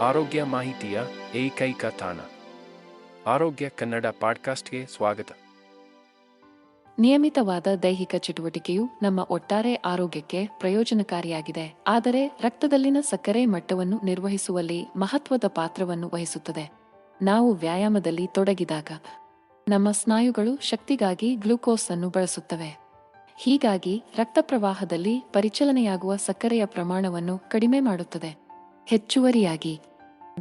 ಆರೋಗ್ಯ ಮಾಹಿತಿಯ ಏಕೈಕ ತಾಣ. ಆರೋಗ್ಯ ಕನ್ನಡ ಪಾಡ್ಕಾಸ್ಟ್ಗೆ ಸ್ವಾಗತ. ನಿಯಮಿತವಾದ ದೈಹಿಕ ಚಟುವಟಿಕೆಯು ನಮ್ಮ ಒಟ್ಟಾರೆ ಆರೋಗ್ಯಕ್ಕೆ ಪ್ರಯೋಜನಕಾರಿಯಾಗಿದೆ, ಆದರೆ ರಕ್ತದಲ್ಲಿನ ಸಕ್ಕರೆ ಮಟ್ಟವನ್ನು ನಿರ್ವಹಿಸುವಲ್ಲಿ ಮಹತ್ವದ ಪಾತ್ರವನ್ನು ವಹಿಸುತ್ತದೆ. ನಾವು ವ್ಯಾಯಾಮದಲ್ಲಿ ತೊಡಗಿದಾಗ ನಮ್ಮ ಸ್ನಾಯುಗಳು ಶಕ್ತಿಗಾಗಿ ಗ್ಲೂಕೋಸ್ ಅನ್ನು ಬಳಸುತ್ತವೆ. ಹೀಗಾಗಿ ರಕ್ತ ಪ್ರವಾಹದಲ್ಲಿ ಪರಿಚಲನೆಯಾಗುವ ಸಕ್ಕರೆಯ ಪ್ರಮಾಣವನ್ನು ಕಡಿಮೆ ಮಾಡುತ್ತದೆ. ಹೆಚ್ಚುವರಿಯಾಗಿ.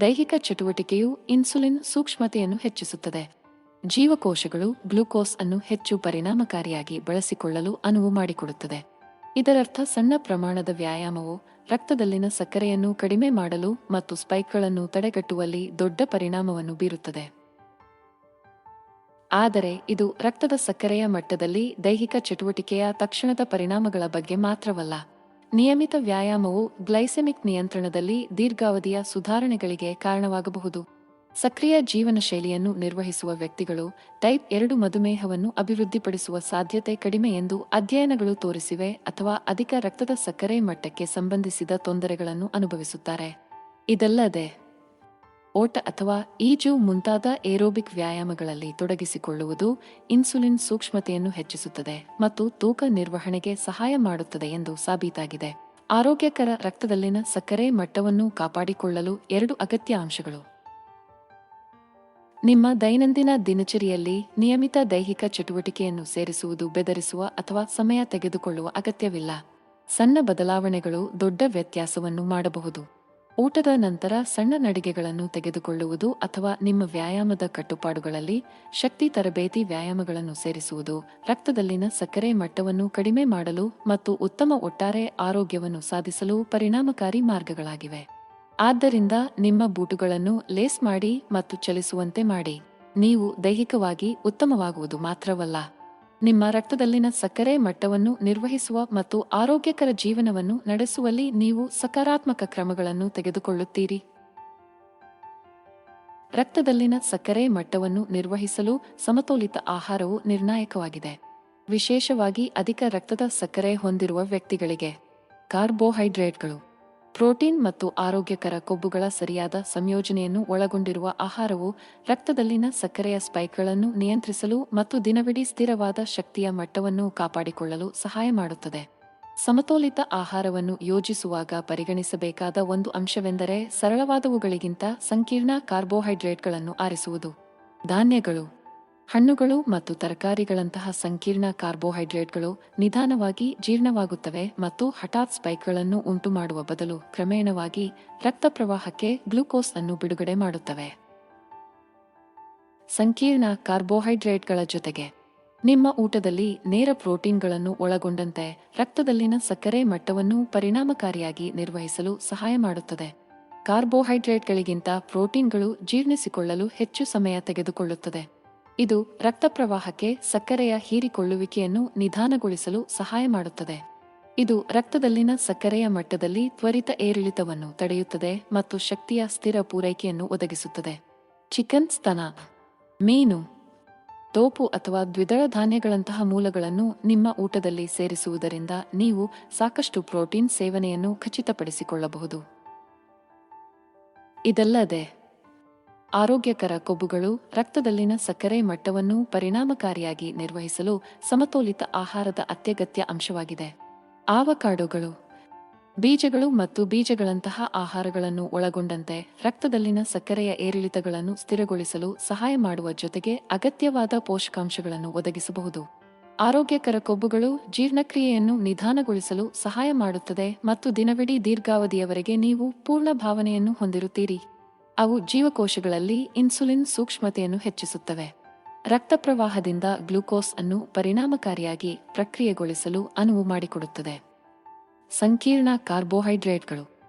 ದೈಹಿಕ ಚಟುವಟಿಕೆಯು ಇನ್ಸುಲಿನ್ ಸೂಕ್ಷ್ಮತೆಯನ್ನು ಹೆಚ್ಚಿಸುತ್ತದೆ. ಜೀವಕೋಶಗಳು ಗ್ಲೂಕೋಸ್ ಅನ್ನು ಹೆಚ್ಚು ಪರಿಣಾಮಕಾರಿಯಾಗಿ ಬಳಸಿಕೊಳ್ಳಲು ಅನುವು ಮಾಡಿಕೊಡುತ್ತದೆ. ಇದರರ್ಥ ಸಣ್ಣ ಪ್ರಮಾಣದ ವ್ಯಾಯಾಮವು ರಕ್ತದಲ್ಲಿನ ಸಕ್ಕರೆಯನ್ನು ಕಡಿಮೆ ಮಾಡಲು ಮತ್ತು ಸ್ಪೈಕ್ಗಳನ್ನು ತಡೆಗಟ್ಟುವಲ್ಲಿ ದೊಡ್ಡ ಪರಿಣಾಮವನ್ನು ಬೀರುತ್ತದೆ. ಆದರೆ ಇದು ರಕ್ತದ ಸಕ್ಕರೆಯ ಮಟ್ಟದಲ್ಲಿ ದೈಹಿಕ ಚಟುವಟಿಕೆಯ ತಕ್ಷಣದ ಪರಿಣಾಮಗಳ ಬಗ್ಗೆ ಮಾತ್ರವಲ್ಲ. ನಿಯಮಿತ ವ್ಯಾಯಾಮವು ಗ್ಲೈಸೆಮಿಕ್ ನಿಯಂತ್ರಣದಲ್ಲಿ ದೀರ್ಘಾವಧಿಯ ಸುಧಾರಣೆಗಳಿಗೆ ಕಾರಣವಾಗಬಹುದು. ಸಕ್ರಿಯ ಜೀವನ ಶೈಲಿಯನ್ನು ನಿರ್ವಹಿಸುವ ವ್ಯಕ್ತಿಗಳು ಟೈಪ್ ಎರಡು ಮಧುಮೇಹವನ್ನು ಅಭಿವೃದ್ಧಿಪಡಿಸುವ ಸಾಧ್ಯತೆ ಕಡಿಮೆ ಎಂದು ಅಧ್ಯಯನಗಳು ತೋರಿಸಿವೆ ಅಥವಾ ಅಧಿಕ ರಕ್ತದ ಸಕ್ಕರೆ ಮಟ್ಟಕ್ಕೆ ಸಂಬಂಧಿಸಿದ ತೊಂದರೆಗಳನ್ನು ಅನುಭವಿಸುತ್ತಾರೆ. ಇದಲ್ಲದೆ ಓಟ ಅಥವಾ ಈಜು ಮುಂತಾದ ಏರೋಬಿಕ್ ವ್ಯಾಯಾಮಗಳಲ್ಲಿ ತೊಡಗಿಸಿಕೊಳ್ಳುವುದು ಇನ್ಸುಲಿನ್ ಸೂಕ್ಷ್ಮತೆಯನ್ನು ಹೆಚ್ಚಿಸುತ್ತದೆ ಮತ್ತು ತೂಕ ನಿರ್ವಹಣೆಗೆ ಸಹಾಯ ಮಾಡುತ್ತದೆ ಎಂದು ಸಾಬೀತಾಗಿದೆ. ಆರೋಗ್ಯಕರ ರಕ್ತದಲ್ಲಿನ ಸಕ್ಕರೆ ಮಟ್ಟವನ್ನು ಕಾಪಾಡಿಕೊಳ್ಳಲು ಎರಡು ಅಗತ್ಯ ಅಂಶಗಳು. ನಿಮ್ಮ ದೈನಂದಿನ ದಿನಚರಿಯಲ್ಲಿ ನಿಯಮಿತ ದೈಹಿಕ ಚಟುವಟಿಕೆಯನ್ನು ಸೇರಿಸುವುದು ಬೆದರಿಸುವ ಅಥವಾ ಸಮಯ ತೆಗೆದುಕೊಳ್ಳುವ ಅಗತ್ಯವಿಲ್ಲ. ಸಣ್ಣ ಬದಲಾವಣೆಗಳು ದೊಡ್ಡ ವ್ಯತ್ಯಾಸವನ್ನು ಮಾಡಬಹುದು. ಊಟದ ನಂತರ ಸಣ್ಣ ನಡಿಗೆಗಳನ್ನು ತೆಗೆದುಕೊಳ್ಳುವುದು ಅಥವಾ ನಿಮ್ಮ ವ್ಯಾಯಾಮದ ಕಟ್ಟುಪಾಡುಗಳಲ್ಲಿ ಶಕ್ತಿ ತರಬೇತಿ ವ್ಯಾಯಾಮಗಳನ್ನು ಸೇರಿಸುವುದು, ರಕ್ತದಲ್ಲಿನ ಸಕ್ಕರೆ ಮಟ್ಟವನ್ನು ಕಡಿಮೆ ಮಾಡಲು ಮತ್ತು ಉತ್ತಮ ಒಟ್ಟಾರೆ ಆರೋಗ್ಯವನ್ನು ಸಾಧಿಸಲು ಪರಿಣಾಮಕಾರಿ ಮಾರ್ಗಗಳಾಗಿವೆ. ಆದ್ದರಿಂದ ನಿಮ್ಮ ಬೂಟುಗಳನ್ನು ಲೇಸ್ ಮಾಡಿ ಮತ್ತು ಚಲಿಸುವಂತೆ ಮಾಡಿ. ನೀವು ದೈಹಿಕವಾಗಿ ಉತ್ತಮವಾಗುವುದು ಮಾತ್ರವಲ್ಲ. ನಿಮ್ಮ ರಕ್ತದಲ್ಲಿನ ಸಕ್ಕರೆ ಮಟ್ಟವನ್ನು ನಿರ್ವಹಿಸುವ ಮತ್ತು ಆರೋಗ್ಯಕರ ಜೀವನವನ್ನು ನಡೆಸುವಲ್ಲಿ ನೀವು ಸಕಾರಾತ್ಮಕ ಕ್ರಮಗಳನ್ನು ತೆಗೆದುಕೊಳ್ಳುತ್ತೀರಿ. ರಕ್ತದಲ್ಲಿನ ಸಕ್ಕರೆ ಮಟ್ಟವನ್ನು ನಿರ್ವಹಿಸಲು ಸಮತೋಲಿತ ಆಹಾರವು ನಿರ್ಣಾಯಕವಾಗಿದೆ. ವಿಶೇಷವಾಗಿ ಅಧಿಕ ರಕ್ತದ ಸಕ್ಕರೆ ಹೊಂದಿರುವ ವ್ಯಕ್ತಿಗಳಿಗೆ. ಕಾರ್ಬೋಹೈಡ್ರೇಟ್ಗಳು. ಪ್ರೋಟೀನ್ ಮತ್ತು ಆರೋಗ್ಯಕರ ಕೊಬ್ಬುಗಳ ಸರಿಯಾದ ಸಂಯೋಜನೆಯನ್ನು ಒಳಗೊಂಡಿರುವ ಆಹಾರವು ರಕ್ತದಲ್ಲಿನ ಸಕ್ಕರೆಯ ಸ್ಪೈಕ್ಗಳನ್ನು ನಿಯಂತ್ರಿಸಲು ಮತ್ತು ದಿನವಿಡೀ ಸ್ಥಿರವಾದ ಶಕ್ತಿಯ ಮಟ್ಟವನ್ನು ಕಾಪಾಡಿಕೊಳ್ಳಲು ಸಹಾಯ ಮಾಡುತ್ತದೆ. ಸಮತೋಲಿತ ಆಹಾರವನ್ನು ಯೋಜಿಸುವಾಗ ಪರಿಗಣಿಸಬೇಕಾದ ಒಂದು ಅಂಶವೆಂದರೆ ಸರಳವಾದವುಗಳಿಗಿಂತ ಸಂಕೀರ್ಣ ಕಾರ್ಬೋಹೈಡ್ರೇಟ್ಗಳನ್ನು ಆರಿಸುವುದು. ಧಾನ್ಯಗಳು. ಹಣ್ಣುಗಳು ಮತ್ತು ತರಕಾರಿಗಳಂತಹ ಸಂಕೀರ್ಣ ಕಾರ್ಬೋಹೈಡ್ರೇಟ್ಗಳು ನಿಧಾನವಾಗಿ ಜೀರ್ಣವಾಗುತ್ತವೆ ಮತ್ತು ಹಠಾತ್ ಸ್ಪೈಕ್ಗಳನ್ನು ಉಂಟುಮಾಡುವ ಬದಲು ಕ್ರಮೇಣವಾಗಿ ರಕ್ತ ಪ್ರವಾಹಕ್ಕೆ ಗ್ಲೂಕೋಸ್ ಅನ್ನು ಬಿಡುಗಡೆ ಮಾಡುತ್ತವೆ. ಸಂಕೀರ್ಣ ಕಾರ್ಬೋಹೈಡ್ರೇಟ್ಗಳ ಜೊತೆಗೆ, ನಿಮ್ಮ ಊಟದಲ್ಲಿ ನೇರ ಪ್ರೋಟೀನ್ಗಳನ್ನು ಒಳಗೊಂಡಂತೆ ರಕ್ತದಲ್ಲಿನ ಸಕ್ಕರೆ ಮಟ್ಟವನ್ನು ಪರಿಣಾಮಕಾರಿಯಾಗಿ ನಿರ್ವಹಿಸಲು ಸಹಾಯ ಮಾಡುತ್ತದೆ. ಕಾರ್ಬೋಹೈಡ್ರೇಟ್ಗಳಿಗಿಂತ ಪ್ರೋಟೀನ್ಗಳು ಜೀರ್ಣಿಸಿಕೊಳ್ಳಲು ಹೆಚ್ಚು ಸಮಯ ತೆಗೆದುಕೊಳ್ಳುತ್ತದೆ. ಇದು ರಕ್ತ ಪ್ರವಾಹಕ್ಕೆ ಸಕ್ಕರೆಯ ಹೀರಿಕೊಳ್ಳುವಿಕೆಯನ್ನು ನಿಧಾನಗೊಳಿಸಲು ಸಹಾಯ ಮಾಡುತ್ತದೆ. ಇದು ರಕ್ತದಲ್ಲಿನ ಸಕ್ಕರೆಯ ಮಟ್ಟದಲ್ಲಿ ತ್ವರಿತ ಏರಿಳಿತವನ್ನು ತಡೆಯುತ್ತದೆ ಮತ್ತು ಶಕ್ತಿಯ ಸ್ಥಿರ ಪೂರೈಕೆಯನ್ನು ಒದಗಿಸುತ್ತದೆ. ಚಿಕನ್ ಸ್ತನ, ಮೀನು, ತೋಪು ಅಥವಾ ದ್ವಿದಳ ಧಾನ್ಯಗಳಂತಹ ಮೂಲಗಳನ್ನು ನಿಮ್ಮ ಊಟದಲ್ಲಿ ಸೇರಿಸುವುದರಿಂದ ನೀವು ಸಾಕಷ್ಟು ಪ್ರೋಟೀನ್ ಸೇವನೆಯನ್ನು ಖಚಿತಪಡಿಸಿಕೊಳ್ಳಬಹುದು. ಇದಲ್ಲದೆ ಆರೋಗ್ಯಕರ ಕೊಬ್ಬುಗಳು, ರಕ್ತದಲ್ಲಿನ ಸಕ್ಕರೆ ಮಟ್ಟವನ್ನು ಪರಿಣಾಮಕಾರಿಯಾಗಿ ನಿರ್ವಹಿಸಲು ಸಮತೋಲಿತ ಆಹಾರದ ಅತ್ಯಗತ್ಯ ಅಂಶವಾಗಿದೆ. ಆವಕಾಡೋಗಳು. ಬೀಜಗಳು ಮತ್ತು ಬೀಜಗಳಂತಹ ಆಹಾರಗಳನ್ನು ಒಳಗೊಂಡಂತೆ ರಕ್ತದಲ್ಲಿನ ಸಕ್ಕರೆಯ ಏರಿಳಿತಗಳನ್ನು ಸ್ಥಿರಗೊಳಿಸಲು ಸಹಾಯ ಮಾಡುವ ಜೊತೆಗೆ ಅಗತ್ಯವಾದ ಪೋಷಕಾಂಶಗಳನ್ನು ಒದಗಿಸಬಹುದು. ಆರೋಗ್ಯಕರ ಕೊಬ್ಬುಗಳು ಜೀರ್ಣಕ್ರಿಯೆಯನ್ನು ನಿಧಾನಗೊಳಿಸಲು ಸಹಾಯ ಮಾಡುತ್ತದೆ ಮತ್ತು ದಿನವಿಡೀ ದೀರ್ಘಾವಧಿಯವರೆಗೆ ನೀವು ಪೂರ್ಣ ಭಾವನೆಯನ್ನು ಹೊಂದಿರುತ್ತೀರಿ. ಅವು ಜೀವಕೋಶಗಳಲ್ಲಿ ಇನ್ಸುಲಿನ್ ಸೂಕ್ಷ್ಮತೆಯನ್ನು ಹೆಚ್ಚಿಸುತ್ತವೆ. ರಕ್ತ ಪ್ರವಾಹದಿಂದ ಗ್ಲೂಕೋಸ್ ಅನ್ನು ಪರಿಣಾಮಕಾರಿಯಾಗಿ ಪ್ರಕ್ರಿಯೆಗೊಳಿಸಲು ಅನುವು ಮಾಡಿಕೊಡುತ್ತದೆ. ಸಂಕೀರ್ಣ ಕಾರ್ಬೋಹೈಡ್ರೇಟ್ಗಳು.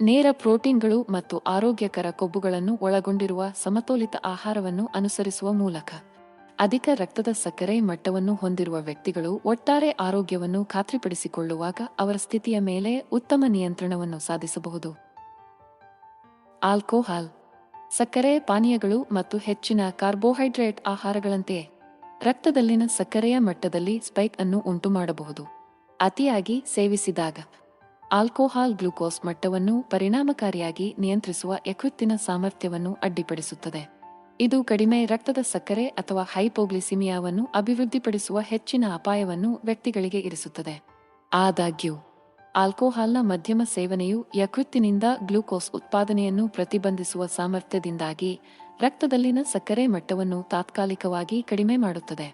ನೇರ ಪ್ರೋಟೀನ್ಗಳು ಮತ್ತು ಆರೋಗ್ಯಕರ ಕೊಬ್ಬುಗಳನ್ನು ಒಳಗೊಂಡಿರುವ ಸಮತೋಲಿತ ಆಹಾರವನ್ನು ಅನುಸರಿಸುವ ಮೂಲಕ. ಅಧಿಕ ರಕ್ತದ ಸಕ್ಕರೆ ಮಟ್ಟವನ್ನು ಹೊಂದಿರುವ ವ್ಯಕ್ತಿಗಳು ಒಟ್ಟಾರೆ ಆರೋಗ್ಯವನ್ನು ಖಾತ್ರಿಪಡಿಸಿಕೊಳ್ಳುವಾಗ ಅವರ ಸ್ಥಿತಿಯ ಮೇಲೆ ಉತ್ತಮ ನಿಯಂತ್ರಣವನ್ನು ಸಾಧಿಸಬಹುದು. ಆಲ್ಕೋಹಾಲ್. ಸಕ್ಕರೆ, ಪಾನೀಯಗಳು ಮತ್ತು ಹೆಚ್ಚಿನ ಕಾರ್ಬೋಹೈಡ್ರೇಟ್ ಆಹಾರಗಳಂತೆಯೇ ರಕ್ತದಲ್ಲಿನ ಸಕ್ಕರೆಯ ಮಟ್ಟದಲ್ಲಿ ಸ್ಪೈಕ್ ಅನ್ನು ಉಂಟುಮಾಡಬಹುದು. ಅತಿಯಾಗಿ ಸೇವಿಸಿದಾಗ ಆಲ್ಕೋಹಾಲ್ ಗ್ಲೂಕೋಸ್ ಮಟ್ಟವನ್ನು ಪರಿಣಾಮಕಾರಿಯಾಗಿ ನಿಯಂತ್ರಿಸುವ ಯಕೃತ್ತಿನ ಸಾಮರ್ಥ್ಯವನ್ನು ಅಡ್ಡಿಪಡಿಸುತ್ತದೆ. ಇದು ಕಡಿಮೆ ರಕ್ತದ ಸಕ್ಕರೆ ಅಥವಾ ಹೈಪೋಗ್ಲಿಸಿಮಿಯಾವನ್ನು ಅಭಿವೃದ್ಧಿಪಡಿಸುವ ಹೆಚ್ಚಿನ ಅಪಾಯವನ್ನು ವ್ಯಕ್ತಿಗಳಿಗೆ ಇರಿಸುತ್ತದೆ. ಆದಾಗ್ಯೂ ಆಲ್ಕೋಹಾಲ್ನ ಮಧ್ಯಮ ಸೇವನೆಯು ಯಕೃತ್ತಿನಿಂದ ಗ್ಲೂಕೋಸ್ ಉತ್ಪಾದನೆಯನ್ನು ಪ್ರತಿಬಂಧಿಸುವ ಸಾಮರ್ಥ್ಯದಿಂದಾಗಿ ರಕ್ತದಲ್ಲಿನ ಸಕ್ಕರೆ ಮಟ್ಟವನ್ನು ತಾತ್ಕಾಲಿಕವಾಗಿ ಕಡಿಮೆ ಮಾಡುತ್ತದೆ.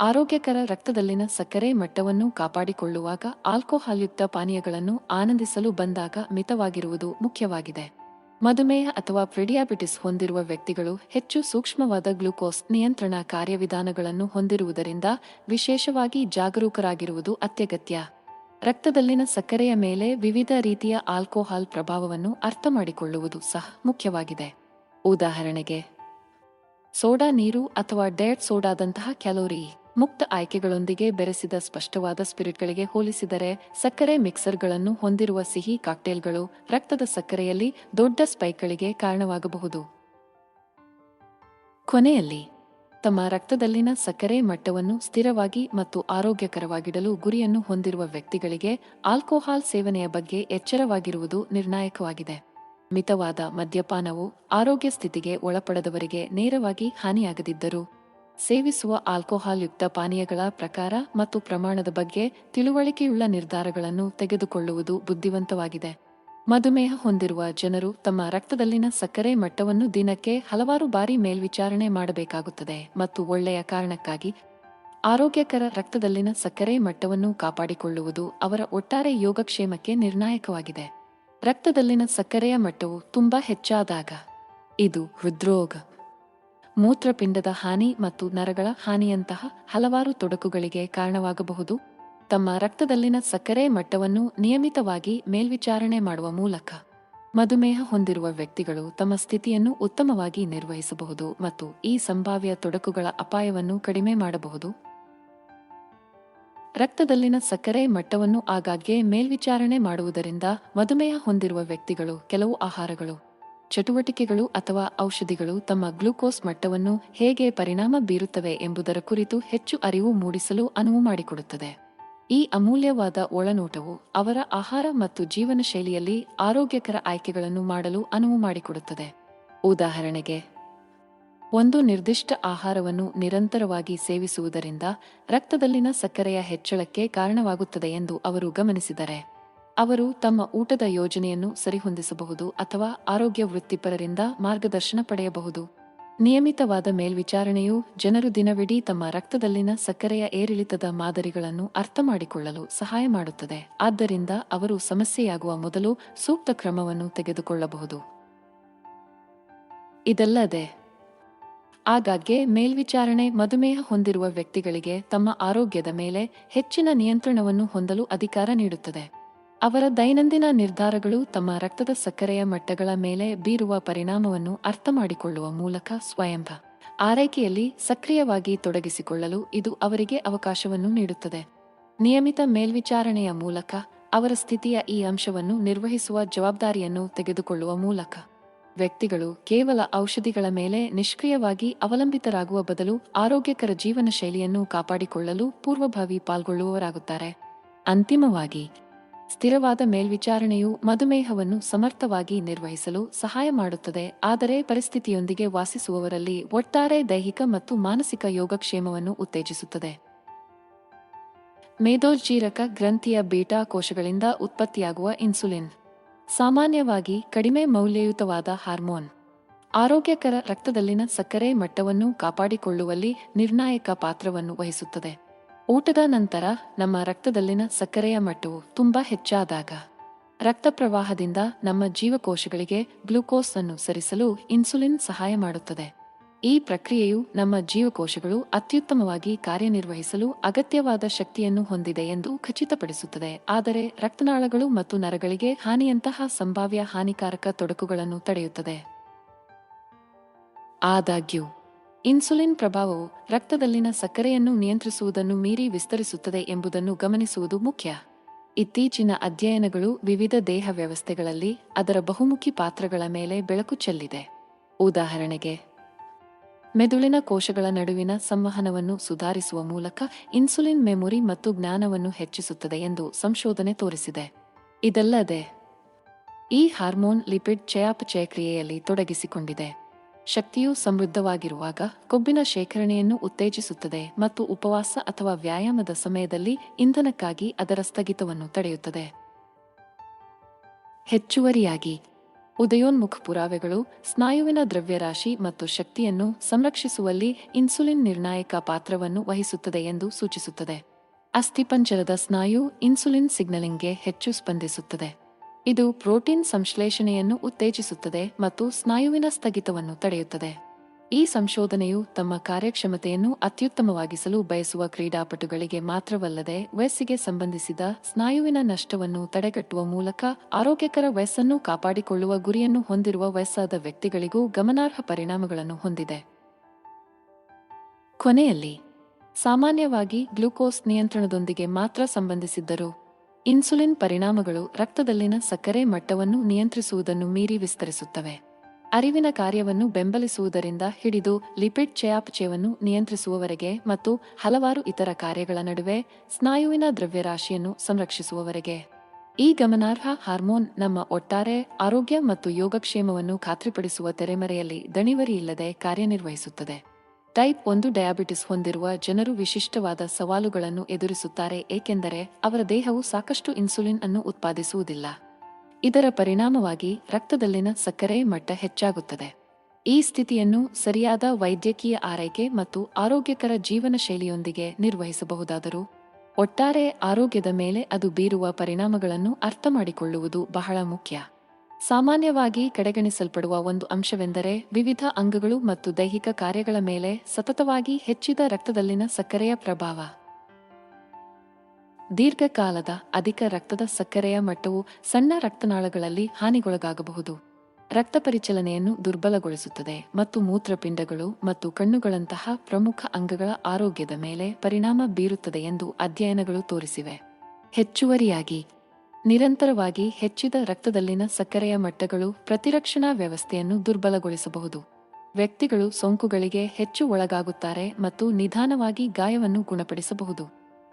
ಆರೋಗ್ಯಕರ ರಕ್ತದಲ್ಲಿನ ಸಕ್ಕರೆ ಮಟ್ಟವನ್ನು ಕಾಪಾಡಿಕೊಳ್ಳುವಾಗ ಆಲ್ಕೋಹಾಲ್ಯುಕ್ತ ಪಾನೀಯಗಳನ್ನು ಆನಂದಿಸಲು ಬಂದಾಗ ಮಿತವಾಗಿರುವುದು ಮುಖ್ಯವಾಗಿದೆ. ಮಧುಮೇಹ ಅಥವಾ ಪ್ರಿಡಿಯಾಬಿಟಿಸ್ ಹೊಂದಿರುವ ವ್ಯಕ್ತಿಗಳು ಹೆಚ್ಚು ಸೂಕ್ಷ್ಮವಾದ ಗ್ಲೂಕೋಸ್ ನಿಯಂತ್ರಣ ಕಾರ್ಯವಿಧಾನಗಳನ್ನು ಹೊಂದಿರುವುದರಿಂದ ವಿಶೇಷವಾಗಿ ಜಾಗರೂಕರಾಗಿರುವುದು ಅತ್ಯಗತ್ಯ. ರಕ್ತದಲ್ಲಿನ ಸಕ್ಕರೆಯ ಮೇಲೆ ವಿವಿಧ ರೀತಿಯ ಆಲ್ಕೋಹಾಲ್ ಪ್ರಭಾವವನ್ನು ಅರ್ಥ ಮಾಡಿಕೊಳ್ಳುವುದು ಸಹ ಮುಖ್ಯವಾಗಿದೆ. ಉದಾಹರಣೆಗೆ, ಸೋಡಾ ನೀರು ಅಥವಾ ಡೇಟ್ ಸೋಡಾದಂತಹ ಕ್ಯಾಲೋರಿ ಮುಕ್ತ ಆಯ್ಕೆಗಳೊಂದಿಗೆ ಬೆರೆಸಿದ ಸ್ಪಷ್ಟವಾದ ಸ್ಪಿರಿಟ್ಗಳಿಗೆ ಹೋಲಿಸಿದರೆ ಸಕ್ಕರೆ ಮಿಕ್ಸರ್ಗಳನ್ನು ಹೊಂದಿರುವ ಸಿಹಿ ಕಾಕ್ಟೇಲ್ಗಳು ರಕ್ತದ ಸಕ್ಕರೆಯಲ್ಲಿ ದೊಡ್ಡ ಸ್ಪೈಕ್ಗಳಿಗೆ ಕಾರಣವಾಗಬಹುದು. ಕೊನೆಯಲ್ಲಿ, ತಮ್ಮ ರಕ್ತದಲ್ಲಿನ ಸಕ್ಕರೆ ಮಟ್ಟವನ್ನು ಸ್ಥಿರವಾಗಿ ಮತ್ತು ಆರೋಗ್ಯಕರವಾಗಿಡಲು ಗುರಿಯನ್ನು ಹೊಂದಿರುವ ವ್ಯಕ್ತಿಗಳಿಗೆ ಆಲ್ಕೋಹಾಲ್ ಸೇವನೆಯ ಬಗ್ಗೆ ಎಚ್ಚರವಾಗಿರುವುದು ನಿರ್ಣಾಯಕವಾಗಿದೆ. ಮಿತವಾದ ಮದ್ಯಪಾನವು ಆರೋಗ್ಯ ಸ್ಥಿತಿಗೆ ಒಳಪಡದವರಿಗೆ ನೇರವಾಗಿ ಹಾನಿಯಾಗದಿದ್ದರೂ ಸೇವಿಸುವ ಆಲ್ಕೋಹಾಲ್ ಯುಕ್ತ ಪಾನೀಯಗಳ ಪ್ರಕಾರ ಮತ್ತು ಪ್ರಮಾಣದ ಬಗ್ಗೆ ತಿಳುವಳಿಕೆಯುಳ್ಳ ನಿರ್ಧಾರಗಳನ್ನು ತೆಗೆದುಕೊಳ್ಳುವುದು ಬುದ್ಧಿವಂತವಾಗಿದೆ. ಮಧುಮೇಹ ಹೊಂದಿರುವ ಜನರು ತಮ್ಮ ರಕ್ತದಲ್ಲಿನ ಸಕ್ಕರೆ ಮಟ್ಟವನ್ನು ದಿನಕ್ಕೆ ಹಲವಾರು ಬಾರಿ ಮೇಲ್ವಿಚಾರಣೆ ಮಾಡಬೇಕಾಗುತ್ತದೆ ಮತ್ತು ಒಳ್ಳೆಯ ಕಾರಣಕ್ಕಾಗಿ ಆರೋಗ್ಯಕರ ರಕ್ತದಲ್ಲಿನ ಸಕ್ಕರೆ ಮಟ್ಟವನ್ನು ಕಾಪಾಡಿಕೊಳ್ಳುವುದು ಅವರ ಒಟ್ಟಾರೆ ಯೋಗಕ್ಷೇಮಕ್ಕೆ ನಿರ್ಣಾಯಕವಾಗಿದೆ. ರಕ್ತದಲ್ಲಿನ ಸಕ್ಕರೆಯ ಮಟ್ಟವು ತುಂಬಾ ಹೆಚ್ಚಾದಾಗ ಇದು ಹೃದ್ರೋಗ ಮೂತ್ರಪಿಂಡದ ಹಾನಿ ಮತ್ತು ನರಗಳ ಹಾನಿಯಂತಹ ಹಲವಾರು ತೊಡಕುಗಳಿಗೆ ಕಾರಣವಾಗಬಹುದು. ತಮ್ಮ ರಕ್ತದಲ್ಲಿನ ಸಕ್ಕರೆ ಮಟ್ಟವನ್ನು ನಿಯಮಿತವಾಗಿ ಮೇಲ್ವಿಚಾರಣೆ ಮಾಡುವ ಮೂಲಕ ಮಧುಮೇಹ ಹೊಂದಿರುವ ವ್ಯಕ್ತಿಗಳು ತಮ್ಮ ಸ್ಥಿತಿಯನ್ನು ಉತ್ತಮವಾಗಿ ನಿರ್ವಹಿಸಬಹುದು ಮತ್ತು ಈ ಸಂಭಾವ್ಯ ತೊಡಕುಗಳ ಅಪಾಯವನ್ನು ಕಡಿಮೆ ಮಾಡಬಹುದು. ರಕ್ತದಲ್ಲಿನ ಸಕ್ಕರೆ ಮಟ್ಟವನ್ನು ಆಗಾಗ್ಗೆ ಮೇಲ್ವಿಚಾರಣೆ ಮಾಡುವುದರಿಂದ ಮಧುಮೇಹ ಹೊಂದಿರುವ ವ್ಯಕ್ತಿಗಳು ಕೆಲವು ಆಹಾರಗಳು ಚಟುವಟಿಕೆಗಳು ಅಥವಾ ಔಷಧಿಗಳು ತಮ್ಮ ಗ್ಲೂಕೋಸ್ ಮಟ್ಟವನ್ನು ಹೇಗೆ ಪರಿಣಾಮ ಬೀರುತ್ತವೆ ಎಂಬುದರ ಕುರಿತು ಹೆಚ್ಚು ಅರಿವು ಮೂಡಿಸಲು ಅನುವು ಮಾಡಿಕೊಡುತ್ತದೆ. ಈ ಅಮೂಲ್ಯವಾದ ಒಳನೋಟವು ಅವರ ಆಹಾರ ಮತ್ತು ಜೀವನ ಶೈಲಿಯಲ್ಲಿ ಆರೋಗ್ಯಕರ ಆಯ್ಕೆಗಳನ್ನು ಮಾಡಲು ಅನುವು ಮಾಡಿಕೊಡುತ್ತದೆ. ಉದಾಹರಣೆಗೆ, ಒಂದು ನಿರ್ದಿಷ್ಟ ಆಹಾರವನ್ನು ನಿರಂತರವಾಗಿ ಸೇವಿಸುವುದರಿಂದ ರಕ್ತದಲ್ಲಿನ ಸಕ್ಕರೆಯ ಹೆಚ್ಚಳಕ್ಕೆ ಕಾರಣವಾಗುತ್ತದೆ ಎಂದು ಅವರು ಗಮನಿಸಿದರೆ. ಅವರು ತಮ್ಮ ಊಟದ ಯೋಜನೆಯನ್ನು ಸರಿಹೊಂದಿಸಬಹುದು ಅಥವಾ ಆರೋಗ್ಯ ವೃತ್ತಿಪರರಿಂದ ಮಾರ್ಗದರ್ಶನ ಪಡೆಯಬಹುದು. ನಿಯಮಿತವಾದ ಮೇಲ್ವಿಚಾರಣೆಯು ಜನರು ದಿನವಿಡೀ ತಮ್ಮ ರಕ್ತದಲ್ಲಿನ ಸಕ್ಕರೆಯ ಏರಿಳಿತದ ಮಾದರಿಗಳನ್ನು ಅರ್ಥಮಾಡಿಕೊಳ್ಳಲು ಸಹಾಯ ಮಾಡುತ್ತದೆ. ಆದ್ದರಿಂದ ಅವರು ಸಮಸ್ಯೆಯಾಗುವ ಮೊದಲು ಸೂಕ್ತ ಕ್ರಮವನ್ನು ತೆಗೆದುಕೊಳ್ಳಬಹುದು. ಇದಲ್ಲದೆ, ಆಗಾಗ್ಗೆ ಮೇಲ್ವಿಚಾರಣೆ ಮಧುಮೇಹ ಹೊಂದಿರುವ ವ್ಯಕ್ತಿಗಳಿಗೆ ತಮ್ಮ ಆರೋಗ್ಯದ ಮೇಲೆ ಹೆಚ್ಚಿನ ನಿಯಂತ್ರಣವನ್ನು ಹೊಂದಲು ಅಧಿಕಾರ ನೀಡುತ್ತದೆ. ಅವರ ದೈನಂದಿನ ನಿರ್ಧಾರಗಳು ತಮ್ಮ ರಕ್ತದ ಸಕ್ಕರೆಯ ಮಟ್ಟಗಳ ಮೇಲೆ ಬೀರುವ ಪರಿಣಾಮವನ್ನು ಅರ್ಥಮಾಡಿಕೊಳ್ಳುವ ಮೂಲಕ ಸ್ವಯಂಭ. ಆರೈಕೆಯಲ್ಲಿ ಸಕ್ರಿಯವಾಗಿ ತೊಡಗಿಸಿಕೊಳ್ಳಲು ಇದು ಅವರಿಗೆ ಅವಕಾಶವನ್ನು ನೀಡುತ್ತದೆ. ನಿಯಮಿತ ಮೇಲ್ವಿಚಾರಣೆಯ ಮೂಲಕ ಅವರ ಸ್ಥಿತಿಯ ಈ ಅಂಶವನ್ನು ನಿರ್ವಹಿಸುವ ಜವಾಬ್ದಾರಿಯನ್ನು ತೆಗೆದುಕೊಳ್ಳುವ ಮೂಲಕ. ವ್ಯಕ್ತಿಗಳು ಕೇವಲ ಔಷಧಿಗಳ ಮೇಲೆ ನಿಷ್ಕ್ರಿಯವಾಗಿ ಅವಲಂಬಿತರಾಗುವ ಬದಲು ಆರೋಗ್ಯಕರ ಜೀವನ ಶೈಲಿಯನ್ನು ಕಾಪಾಡಿಕೊಳ್ಳಲು ಪೂರ್ವಭಾವಿ ಪಾಲ್ಗೊಳ್ಳುವವರಾಗುತ್ತಾರೆ. ಅಂತಿಮವಾಗಿ ಸ್ಥಿರವಾದ ಮೇಲ್ವಿಚಾರಣೆಯು ಮಧುಮೇಹವನ್ನು ಸಮರ್ಥವಾಗಿ ನಿರ್ವಹಿಸಲು ಸಹಾಯ ಮಾಡುತ್ತದೆ, ಆದರೆ ಪರಿಸ್ಥಿತಿಯೊಂದಿಗೆ ವಾಸಿಸುವವರಲ್ಲಿ ಒಟ್ಟಾರೆ ದೈಹಿಕ ಮತ್ತು ಮಾನಸಿಕ ಯೋಗಕ್ಷೇಮವನ್ನು ಉತ್ತೇಜಿಸುತ್ತದೆ. ಮೇದೋಜ್ಜೀರಕ ಗ್ರಂಥಿಯ ಬೀಟಾ ಕೋಶಗಳಿಂದ ಉತ್ಪತ್ತಿಯಾಗುವ ಇನ್ಸುಲಿನ್. ಸಾಮಾನ್ಯವಾಗಿ ಕಡಿಮೆ ಮೌಲ್ಯಯುತವಾದ ಹಾರ್ಮೋನ್. ಆರೋಗ್ಯಕರ ರಕ್ತದಲ್ಲಿನ ಸಕ್ಕರೆ ಮಟ್ಟವನ್ನು ಕಾಪಾಡಿಕೊಳ್ಳುವಲ್ಲಿ ನಿರ್ಣಾಯಕ ಪಾತ್ರವನ್ನು ವಹಿಸುತ್ತದೆ. ಊಟದ ನಂತರ ನಮ್ಮ ರಕ್ತದಲ್ಲಿನ ಸಕ್ಕರೆಯ ಮಟ್ಟವು ತುಂಬಾ ಹೆಚ್ಚಾದಾಗ ರಕ್ತ ಪ್ರವಾಹದಿಂದ ನಮ್ಮ ಜೀವಕೋಶಗಳಿಗೆ ಗ್ಲೂಕೋಸ್ ಅನ್ನು ಸರಿಸಲು ಇನ್ಸುಲಿನ್ ಸಹಾಯ ಮಾಡುತ್ತದೆ. ಈ ಪ್ರಕ್ರಿಯೆಯು ನಮ್ಮ ಜೀವಕೋಶಗಳು ಅತ್ಯುತ್ತಮವಾಗಿ ಕಾರ್ಯನಿರ್ವಹಿಸಲು ಅಗತ್ಯವಾದ ಶಕ್ತಿಯನ್ನು ಹೊಂದಿದೆ ಎಂದು ಖಚಿತಪಡಿಸುತ್ತದೆ. ಆದರೆ ರಕ್ತನಾಳಗಳು ಮತ್ತು ನರಗಳಿಗೆ ಹಾನಿಯಂತಹ ಸಂಭಾವ್ಯ ಹಾನಿಕಾರಕ ತೊಡಕುಗಳನ್ನು ತಡೆಯುತ್ತದೆ. ಆದಾಗ್ಯೂ ಇನ್ಸುಲಿನ್ ಪ್ರಭಾವವು ರಕ್ತದಲ್ಲಿನ ಸಕ್ಕರೆಯನ್ನು ನಿಯಂತ್ರಿಸುವುದನ್ನು ಮೀರಿ ವಿಸ್ತರಿಸುತ್ತದೆ ಎಂಬುದನ್ನು ಗಮನಿಸುವುದು ಮುಖ್ಯ. ಇತ್ತೀಚಿನ ಅಧ್ಯಯನಗಳು ವಿವಿಧ ದೇಹ ವ್ಯವಸ್ಥೆಗಳಲ್ಲಿ ಅದರ ಬಹುಮುಖಿ ಪಾತ್ರಗಳ ಮೇಲೆ ಬೆಳಕು ಚೆಲ್ಲಿದೆ. ಉದಾಹರಣೆಗೆ, ಮೆದುಳಿನ ಕೋಶಗಳ ನಡುವಿನ ಸಂವಹನವನ್ನು ಸುಧಾರಿಸುವ ಮೂಲಕ ಇನ್ಸುಲಿನ್ ಮೆಮೊರಿ ಮತ್ತು ಜ್ಞಾನವನ್ನು ಹೆಚ್ಚಿಸುತ್ತದೆ ಎಂದು ಸಂಶೋಧನೆ ತೋರಿಸಿದೆ. ಇದಲ್ಲದೆ, ಈ ಹಾರ್ಮೋನ್ ಲಿಪಿಡ್ ಚಯಾಪಚಯ ಕ್ರಿಯೆಯಲ್ಲಿ ತೊಡಗಿಸಿಕೊಂಡಿದೆ. ಶಕ್ತಿಯು ಸಮೃದ್ಧವಾಗಿರುವಾಗ ಕೊಬ್ಬಿನ ಶೇಖರಣೆಯನ್ನು ಉತ್ತೇಜಿಸುತ್ತದೆ ಮತ್ತು ಉಪವಾಸ ಅಥವಾ ವ್ಯಾಯಾಮದ ಸಮಯದಲ್ಲಿ ಇಂಧನಕ್ಕಾಗಿ ಅದರ ಸ್ಥಗಿತವನ್ನು ತಡೆಯುತ್ತದೆ. ಹೆಚ್ಚುವರಿಯಾಗಿ, ಉದಯೋನ್ಮುಖ ಪುರಾವೆಗಳು, ಸ್ನಾಯುವಿನ ದ್ರವ್ಯರಾಶಿ ಮತ್ತು ಶಕ್ತಿಯನ್ನು ಸಂರಕ್ಷಿಸುವಲ್ಲಿ ಇನ್ಸುಲಿನ್ ನಿರ್ಣಾಯಕ ಪಾತ್ರವನ್ನು ವಹಿಸುತ್ತದೆ ಎಂದು ಸೂಚಿಸುತ್ತದೆ. ಅಸ್ಥಿಪಂಜರದ ಸ್ನಾಯು ಇನ್ಸುಲಿನ್ ಸಿಗ್ನಲಿಂಗ್ಗೆ ಹೆಚ್ಚು ಸ್ಪಂದಿಸುತ್ತದೆ. ಇದು ಪ್ರೋಟೀನ್ ಸಂಶ್ಲೇಷಣೆಯನ್ನು ಉತ್ತೇಜಿಸುತ್ತದೆ ಮತ್ತು ಸ್ನಾಯುವಿನ ಸ್ಥಗಿತವನ್ನು ತಡೆಯುತ್ತದೆ. ಈ ಸಂಶೋಧನೆಯು ತಮ್ಮ ಕಾರ್ಯಕ್ಷಮತೆಯನ್ನು ಅತ್ಯುತ್ತಮವಾಗಿಸಲು ಬಯಸುವ ಕ್ರೀಡಾಪಟುಗಳಿಗೆ ಮಾತ್ರವಲ್ಲದೆ ವಯಸ್ಸಿಗೆ ಸಂಬಂಧಿಸಿದ ಸ್ನಾಯುವಿನ ನಷ್ಟವನ್ನು ತಡೆಗಟ್ಟುವ ಮೂಲಕ ಆರೋಗ್ಯಕರ ವಯಸ್ಸನ್ನು ಕಾಪಾಡಿಕೊಳ್ಳುವ ಗುರಿಯನ್ನು ಹೊಂದಿರುವ ವಯಸ್ಸಾದ ವ್ಯಕ್ತಿಗಳಿಗೂ ಗಮನಾರ್ಹ ಪರಿಣಾಮಗಳನ್ನು ಹೊಂದಿದೆ. ಕೊನೆಯಲ್ಲಿ, ಸಾಮಾನ್ಯವಾಗಿ ಗ್ಲೂಕೋಸ್ ನಿಯಂತ್ರಣದೊಂದಿಗೆ ಮಾತ್ರ ಸಂಬಂಧಿಸಿದ್ದರು ಇನ್ಸುಲಿನ್ ಪರಿಣಾಮಗಳು ರಕ್ತದಲ್ಲಿನ ಸಕ್ಕರೆ ಮಟ್ಟವನ್ನು ನಿಯಂತ್ರಿಸುವುದನ್ನು ಮೀರಿ ವಿಸ್ತರಿಸುತ್ತವೆ. ಅರಿವಿನ ಕಾರ್ಯವನ್ನು ಬೆಂಬಲಿಸುವುದರಿಂದ ಹಿಡಿದು ಲಿಪಿಡ್ ಚಯಾಪಚಯವನ್ನು ನಿಯಂತ್ರಿಸುವವರೆಗೆ ಮತ್ತು ಹಲವಾರು ಇತರ ಕಾರ್ಯಗಳ ನಡುವೆ ಸ್ನಾಯುವಿನ ದ್ರವ್ಯರಾಶಿಯನ್ನು ಸಂರಕ್ಷಿಸುವವರೆಗೆ. ಈ ಗಮನಾರ್ಹ ಹಾರ್ಮೋನ್ ನಮ್ಮ ಒಟ್ಟಾರೆ ಆರೋಗ್ಯ ಮತ್ತು ಯೋಗಕ್ಷೇಮವನ್ನು ಖಾತ್ರಿಪಡಿಸುವ ತೆರೆಮರೆಯಲ್ಲಿ ದಣಿವರಿಯಿಲ್ಲದೆ ಕಾರ್ಯನಿರ್ವಹಿಸುತ್ತದೆ. ಟೈಪ್ ಒಂದು ಡಯಾಬಿಟಿಸ್ ಹೊಂದಿರುವ ಜನರು ವಿಶಿಷ್ಟವಾದ ಸವಾಲುಗಳನ್ನು ಎದುರಿಸುತ್ತಾರೆ, ಏಕೆಂದರೆ ಅವರ ದೇಹವು ಸಾಕಷ್ಟು ಇನ್ಸುಲಿನ್ ಅನ್ನು ಉತ್ಪಾದಿಸುವುದಿಲ್ಲ. ಇದರ ಪರಿಣಾಮವಾಗಿ ರಕ್ತದಲ್ಲಿನ ಸಕ್ಕರೆ ಮಟ್ಟ ಹೆಚ್ಚಾಗುತ್ತದೆ. ಈ ಸ್ಥಿತಿಯನ್ನು ಸರಿಯಾದ ವೈದ್ಯಕೀಯ ಆರೈಕೆ ಮತ್ತು ಆರೋಗ್ಯಕರ ಜೀವನ ಶೈಲಿಯೊಂದಿಗೆ ನಿರ್ವಹಿಸಬಹುದಾದರೂ, ಒಟ್ಟಾರೆ ಆರೋಗ್ಯದ ಮೇಲೆ ಅದು ಬೀರುವ ಪರಿಣಾಮಗಳನ್ನು ಅರ್ಥಮಾಡಿಕೊಳ್ಳುವುದು ಬಹಳ ಮುಖ್ಯ. ಸಾಮಾನ್ಯವಾಗಿ ಕಡೆಗಣಿಸಲ್ಪಡುವ ಒಂದು ಅಂಶವೆಂದರೆ ವಿವಿಧ ಅಂಗಗಳು ಮತ್ತು ದೈಹಿಕ ಕಾರ್ಯಗಳ ಮೇಲೆ ಸತತವಾಗಿ ಹೆಚ್ಚಿದ ರಕ್ತದಲ್ಲಿನ ಸಕ್ಕರೆಯ ಪ್ರಭಾವ. ದೀರ್ಘಕಾಲದ ಅಧಿಕ ರಕ್ತದ ಸಕ್ಕರೆಯ ಮಟ್ಟವು ಸಣ್ಣ ರಕ್ತನಾಳಗಳಲ್ಲಿ ಹಾನಿಗೊಳಗಾಗಬಹುದು. ರಕ್ತ ಪರಿಚಲನೆಯನ್ನು ದುರ್ಬಲಗೊಳಿಸುತ್ತದೆ ಮತ್ತು ಮೂತ್ರಪಿಂಡಗಳು ಮತ್ತು ಕಣ್ಣುಗಳಂತಹ ಪ್ರಮುಖ ಅಂಗಗಳ ಆರೋಗ್ಯದ ಮೇಲೆ ಪರಿಣಾಮ ಬೀರುತ್ತದೆ ಎಂದು ಅಧ್ಯಯನಗಳು ತೋರಿಸಿವೆ. ಹೆಚ್ಚುವರಿಯಾಗಿ ನಿರಂತರವಾಗಿ ಹೆಚ್ಚಿದ ರಕ್ತದಲ್ಲಿನ ಸಕ್ಕರೆಯ ಮಟ್ಟಗಳು ಪ್ರತಿರಕ್ಷಣಾ ವ್ಯವಸ್ಥೆಯನ್ನು ದುರ್ಬಲಗೊಳಿಸಬಹುದು. ವ್ಯಕ್ತಿಗಳು ಸೋಂಕುಗಳಿಗೆ ಹೆಚ್ಚು ಒಳಗಾಗುತ್ತಾರೆ ಮತ್ತು ನಿಧಾನವಾಗಿ ಗಾಯವನ್ನು ಗುಣಪಡಿಸಬಹುದು.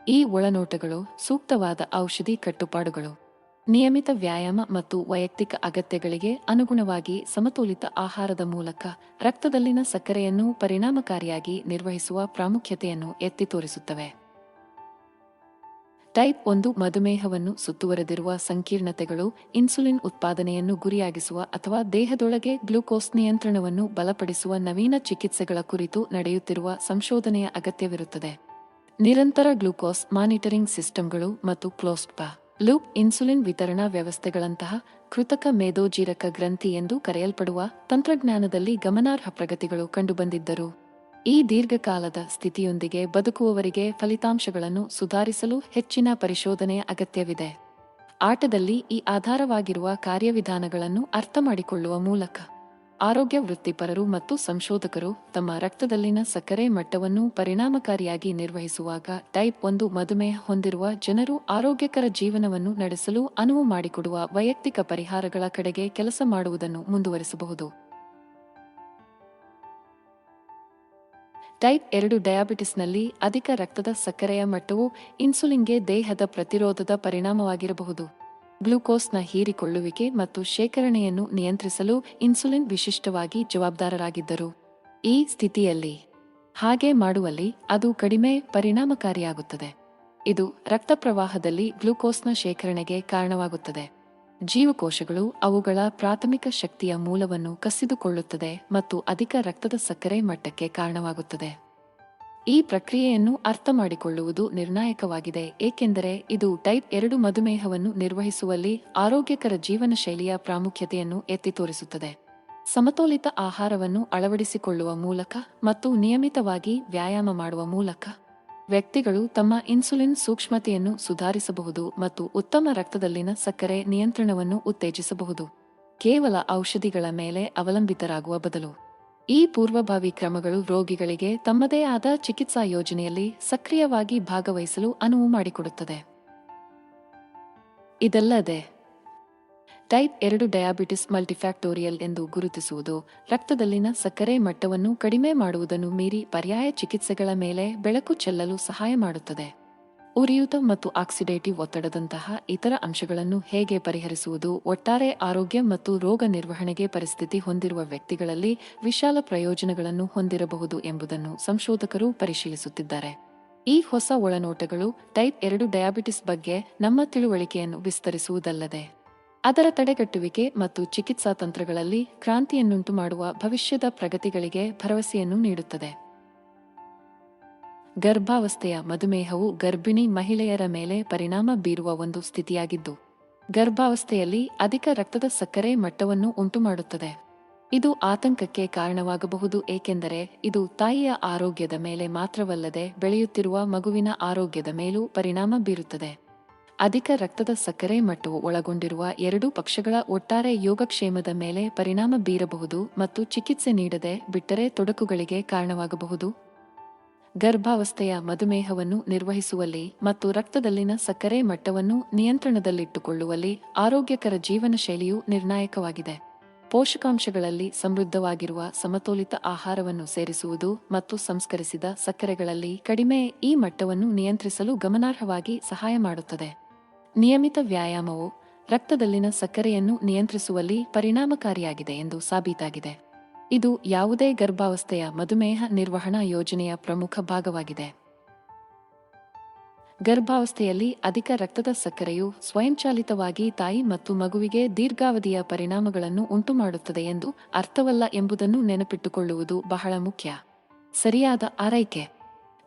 ಈ ಒಳನೋಟಗಳು ಸೂಕ್ತವಾದ ಔಷಧಿ ಕಟ್ಟುಪಾಡುಗಳು. ನಿಯಮಿತ ವ್ಯಾಯಾಮ ಮತ್ತು ವೈಯಕ್ತಿಕ ಅಗತ್ಯಗಳಿಗೆ ಅನುಗುಣವಾಗಿ ಸಮತೋಲಿತ ಆಹಾರದ ಮೂಲಕ ರಕ್ತದಲ್ಲಿನ ಸಕ್ಕರೆಯನ್ನು ಪರಿಣಾಮಕಾರಿಯಾಗಿ ನಿರ್ವಹಿಸುವ ಪ್ರಾಮುಖ್ಯತೆಯನ್ನು ಎತ್ತಿ ತೋರಿಸುತ್ತವೆ. ಟೈಪ್ ಒಂದು ಮಧುಮೇಹವನ್ನು ಸುತ್ತುವರೆದಿರುವ ಸಂಕೀರ್ಣತೆಗಳು ಇನ್ಸುಲಿನ್ ಉತ್ಪಾದನೆಯನ್ನು ಗುರಿಯಾಗಿಸುವ ಅಥವಾ ದೇಹದೊಳಗೆ ಗ್ಲೂಕೋಸ್ ನಿಯಂತ್ರಣವನ್ನು ಬಲಪಡಿಸುವ ನವೀನ ಚಿಕಿತ್ಸೆಗಳ ಕುರಿತು ನಡೆಯುತ್ತಿರುವ ಸಂಶೋಧನೆಯ ಅಗತ್ಯವಿರುತ್ತದೆ. ನಿರಂತರ ಗ್ಲೂಕೋಸ್ ಮಾನಿಟರಿಂಗ್ ಸಿಸ್ಟಮ್ಗಳು ಮತ್ತು ಕ್ಲೋಸ್ಪಾ ಲೂಪ್ ಇನ್ಸುಲಿನ್ ವಿತರಣಾ ವ್ಯವಸ್ಥೆಗಳಂತಹ ಕೃತಕ ಮೇಧೋಜೀರಕ ಗ್ರಂಥಿ ಎಂದು ಕರೆಯಲ್ಪಡುವ ತಂತ್ರಜ್ಞಾನದಲ್ಲಿ ಗಮನಾರ್ಹ ಪ್ರಗತಿಗಳು ಕಂಡುಬಂದಿದ್ದರು. ಈ ದೀರ್ಘಕಾಲದ ಸ್ಥಿತಿಯೊಂದಿಗೆ ಬದುಕುವವರಿಗೆ ಫಲಿತಾಂಶಗಳನ್ನು ಸುಧಾರಿಸಲು ಹೆಚ್ಚಿನ ಪರಿಶೋಧನೆಯ ಅಗತ್ಯವಿದೆ. ಆಟದಲ್ಲಿ ಈ ಆಧಾರವಾಗಿರುವ ಕಾರ್ಯವಿಧಾನಗಳನ್ನು ಅರ್ಥಮಾಡಿಕೊಳ್ಳುವ ಮೂಲಕ ಆರೋಗ್ಯ ವೃತ್ತಿಪರರು ಮತ್ತು ಸಂಶೋಧಕರು ತಮ್ಮ ರಕ್ತದಲ್ಲಿನ ಸಕ್ಕರೆ ಮಟ್ಟವನ್ನು ಪರಿಣಾಮಕಾರಿಯಾಗಿ ನಿರ್ವಹಿಸುವಾಗ ಟೈಪ್ ಒಂದು ಮಧುಮೇಹ ಹೊಂದಿರುವ ಜನರು ಆರೋಗ್ಯಕರ ಜೀವನವನ್ನು ನಡೆಸಲು ಅನುವು ಮಾಡಿಕೊಡುವ ವೈಯಕ್ತಿಕ ಪರಿಹಾರಗಳ ಕಡೆಗೆ ಕೆಲಸ ಮಾಡುವುದನ್ನು ಮುಂದುವರಿಸಬಹುದು. ಟೈಪ್ ಎರಡು ಡಯಾಬಿಟಿಸ್ನಲ್ಲಿ ಅಧಿಕ ರಕ್ತದ ಸಕ್ಕರೆಯ ಮಟ್ಟವು ಇನ್ಸುಲಿನ್ಗೆ ದೇಹದ ಪ್ರತಿರೋಧದ ಪರಿಣಾಮವಾಗಿರಬಹುದು. ಗ್ಲೂಕೋಸ್ನ ಹೀರಿಕೊಳ್ಳುವಿಕೆ ಮತ್ತು ಶೇಖರಣೆಯನ್ನು ನಿಯಂತ್ರಿಸಲು ಇನ್ಸುಲಿನ್ ವಿಶಿಷ್ಟವಾಗಿ ಜವಾಬ್ದಾರರಾಗಿದ್ದರು. ಈ ಸ್ಥಿತಿಯಲ್ಲಿ ಹಾಗೆ ಮಾಡುವಲ್ಲಿ ಅದು ಕಡಿಮೆ ಪರಿಣಾಮಕಾರಿಯಾಗುತ್ತದೆ. ಇದು ರಕ್ತ ಪ್ರವಾಹದಲ್ಲಿ ಗ್ಲೂಕೋಸ್ನ ಶೇಖರಣೆಗೆ ಕಾರಣವಾಗುತ್ತದೆ. ಜೀವಕೋಶಗಳು ಅವುಗಳ ಪ್ರಾಥಮಿಕ ಶಕ್ತಿಯ ಮೂಲವನ್ನು ಕಸಿದುಕೊಳ್ಳುತ್ತದೆ ಮತ್ತು ಅಧಿಕ ರಕ್ತದ ಸಕ್ಕರೆ ಮಟ್ಟಕ್ಕೆ ಕಾರಣವಾಗುತ್ತದೆ. ಈ ಪ್ರಕ್ರಿಯೆಯನ್ನು ಅರ್ಥಮಾಡಿಕೊಳ್ಳುವುದು ನಿರ್ಣಾಯಕವಾಗಿದೆ, ಏಕೆಂದರೆ ಇದು ಟೈಪ್ ಎರಡು ಮಧುಮೇಹವನ್ನು ನಿರ್ವಹಿಸುವಲ್ಲಿ ಆರೋಗ್ಯಕರ ಜೀವನ ಶೈಲಿಯ ಪ್ರಾಮುಖ್ಯತೆಯನ್ನು ಎತ್ತಿ ತೋರಿಸುತ್ತದೆ. ಸಮತೋಲಿತ ಆಹಾರವನ್ನು ಅಳವಡಿಸಿಕೊಳ್ಳುವ ಮೂಲಕ ಮತ್ತು ನಿಯಮಿತವಾಗಿ ವ್ಯಾಯಾಮ ಮಾಡುವ ಮೂಲಕ ವ್ಯಕ್ತಿಗಳು ತಮ್ಮ ಇನ್ಸುಲಿನ್ ಸೂಕ್ಷ್ಮತೆಯನ್ನು ಸುಧಾರಿಸಬಹುದು ಮತ್ತು ಉತ್ತಮ ರಕ್ತದಲ್ಲಿನ ಸಕ್ಕರೆ ನಿಯಂತ್ರಣವನ್ನು ಉತ್ತೇಜಿಸಬಹುದು. ಕೇವಲ ಔಷಧಿಗಳ ಮೇಲೆ ಅವಲಂಬಿತರಾಗುವ ಬದಲು. ಈ ಪೂರ್ವಭಾವಿ ಕ್ರಮಗಳು ರೋಗಿಗಳಿಗೆ ತಮ್ಮದೇ ಆದ ಚಿಕಿತ್ಸಾ ಯೋಜನೆಯಲ್ಲಿ ಸಕ್ರಿಯವಾಗಿ ಭಾಗವಹಿಸಲು ಅನುವು ಮಾಡಿಕೊಡುತ್ತದೆ. ಇದಲ್ಲದೆ ಟೈಪ್ ಎರಡು ಡಯಾಬಿಟಿಸ್ ಮಲ್ಟಿಫ್ಯಾಕ್ಟೋರಿಯಲ್ ಎಂದು ಗುರುತಿಸುವುದು ರಕ್ತದಲ್ಲಿನ ಸಕ್ಕರೆ ಮಟ್ಟವನ್ನು ಕಡಿಮೆ ಮಾಡುವುದನ್ನು ಮೀರಿ ಪರ್ಯಾಯ ಚಿಕಿತ್ಸೆಗಳ ಮೇಲೆ ಬೆಳಕು ಚೆಲ್ಲಲು ಸಹಾಯ ಮಾಡುತ್ತದೆ. ಉರಿಯೂತ ಮತ್ತು ಆಕ್ಸಿಡೇಟಿವ್ ಒತ್ತಡದಂತಹ ಇತರ ಅಂಶಗಳನ್ನು ಹೇಗೆ ಪರಿಹರಿಸುವುದು, ಒಟ್ಟಾರೆ ಆರೋಗ್ಯ ಮತ್ತು ರೋಗ ನಿರ್ವಹಣೆಗೆ ಪರಿಸ್ಥಿತಿ ಹೊಂದಿರುವ ವ್ಯಕ್ತಿಗಳಲ್ಲಿ ವಿಶಾಲ ಪ್ರಯೋಜನಗಳನ್ನು ಹೊಂದಿರಬಹುದು ಎಂಬುದನ್ನು ಸಂಶೋಧಕರು ಪರಿಶೀಲಿಸುತ್ತಿದ್ದಾರೆ. ಈ ಹೊಸ ಒಳನೋಟಗಳು ಟೈಪ್ ಎರಡು ಡಯಾಬಿಟಿಸ್ ಬಗ್ಗೆ ನಮ್ಮ ತಿಳುವಳಿಕೆಯನ್ನು ವಿಸ್ತರಿಸುವುದಲ್ಲದೆ ಅದರ ತಡೆಗಟ್ಟುವಿಕೆ ಮತ್ತು ಚಿಕಿತ್ಸಾ ತಂತ್ರಗಳಲ್ಲಿ ಕ್ರಾಂತಿಯನ್ನುಂಟು ಮಾಡುವ ಭವಿಷ್ಯದ ಪ್ರಗತಿಗಳಿಗೆ ಭರವಸೆಯನ್ನು ನೀಡುತ್ತದೆ. ಗರ್ಭಾವಸ್ಥೆಯ ಮಧುಮೇಹವು ಗರ್ಭಿಣಿ ಮಹಿಳೆಯರ ಮೇಲೆ ಪರಿಣಾಮ ಬೀರುವ ಒಂದು ಸ್ಥಿತಿಯಾಗಿದ್ದು, ಗರ್ಭಾವಸ್ಥೆಯಲ್ಲಿ ಅಧಿಕ ರಕ್ತದ ಸಕ್ಕರೆ ಮಟ್ಟವನ್ನು ಉಂಟುಮಾಡುತ್ತದೆ. ಇದು ಆತಂಕಕ್ಕೆ ಕಾರಣವಾಗಬಹುದು, ಏಕೆಂದರೆ ಇದು ತಾಯಿಯ ಆರೋಗ್ಯದ ಮೇಲೆ ಮಾತ್ರವಲ್ಲದೆ ಬೆಳೆಯುತ್ತಿರುವ ಮಗುವಿನ ಆರೋಗ್ಯದ ಮೇಲೂ ಪರಿಣಾಮ ಬೀರುತ್ತದೆ. ಅಧಿಕ ರಕ್ತದ ಸಕ್ಕರೆ ಮಟ್ಟವು ಒಳಗೊಂಡಿರುವ ಎರಡೂ ಪಕ್ಷಗಳ ಒಟ್ಟಾರೆ ಯೋಗಕ್ಷೇಮದ ಮೇಲೆ ಪರಿಣಾಮ ಬೀರಬಹುದು ಮತ್ತು ಚಿಕಿತ್ಸೆ ನೀಡದೆ ಬಿಟ್ಟರೆ ತೊಡಕುಗಳಿಗೆ ಕಾರಣವಾಗಬಹುದು. ಗರ್ಭಾವಸ್ಥೆಯ ಮಧುಮೇಹವನ್ನು ನಿರ್ವಹಿಸುವಲ್ಲಿ ಮತ್ತು ರಕ್ತದಲ್ಲಿನ ಸಕ್ಕರೆ ಮಟ್ಟವನ್ನು ನಿಯಂತ್ರಣದಲ್ಲಿಟ್ಟುಕೊಳ್ಳುವಲ್ಲಿ ಆರೋಗ್ಯಕರ ಜೀವನ ಶೈಲಿಯು ನಿರ್ಣಾಯಕವಾಗಿದೆ. ಪೋಷಕಾಂಶಗಳಲ್ಲಿ ಸಮೃದ್ಧವಾಗಿರುವ ಸಮತೋಲಿತ ಆಹಾರವನ್ನು ಸೇರಿಸುವುದು ಮತ್ತು ಸಂಸ್ಕರಿಸಿದ ಸಕ್ಕರೆಗಳಲ್ಲಿ ಕಡಿಮೆ ಈ ಮಟ್ಟವನ್ನು ನಿಯಂತ್ರಿಸಲು ಗಮನಾರ್ಹವಾಗಿ ಸಹಾಯ ಮಾಡುತ್ತದೆ. ನಿಯಮಿತ ವ್ಯಾಯಾಮವು ರಕ್ತದಲ್ಲಿನ ಸಕ್ಕರೆಯನ್ನು ನಿಯಂತ್ರಿಸುವಲ್ಲಿ ಪರಿಣಾಮಕಾರಿಯಾಗಿದೆ ಎಂದು ಸಾಬೀತಾಗಿದೆ. ಇದು ಯಾವುದೇ ಗರ್ಭಾವಸ್ಥೆಯ ಮಧುಮೇಹ ನಿರ್ವಹಣಾ ಯೋಜನೆಯ ಪ್ರಮುಖ ಭಾಗವಾಗಿದೆ. ಗರ್ಭಾವಸ್ಥೆಯಲ್ಲಿ ಅಧಿಕ ರಕ್ತದ ಸಕ್ಕರೆಯು ಸ್ವಯಂಚಾಲಿತವಾಗಿ ತಾಯಿ ಮತ್ತು ಮಗುವಿಗೆ ದೀರ್ಘಾವಧಿಯ ಪರಿಣಾಮಗಳನ್ನು ಉಂಟುಮಾಡುತ್ತದೆ ಎಂದು ಅರ್ಥವಲ್ಲ ಎಂಬುದನ್ನು ನೆನಪಿಟ್ಟುಕೊಳ್ಳುವುದು ಬಹಳ ಮುಖ್ಯ. ಸರಿಯಾದ ಆರೈಕೆ,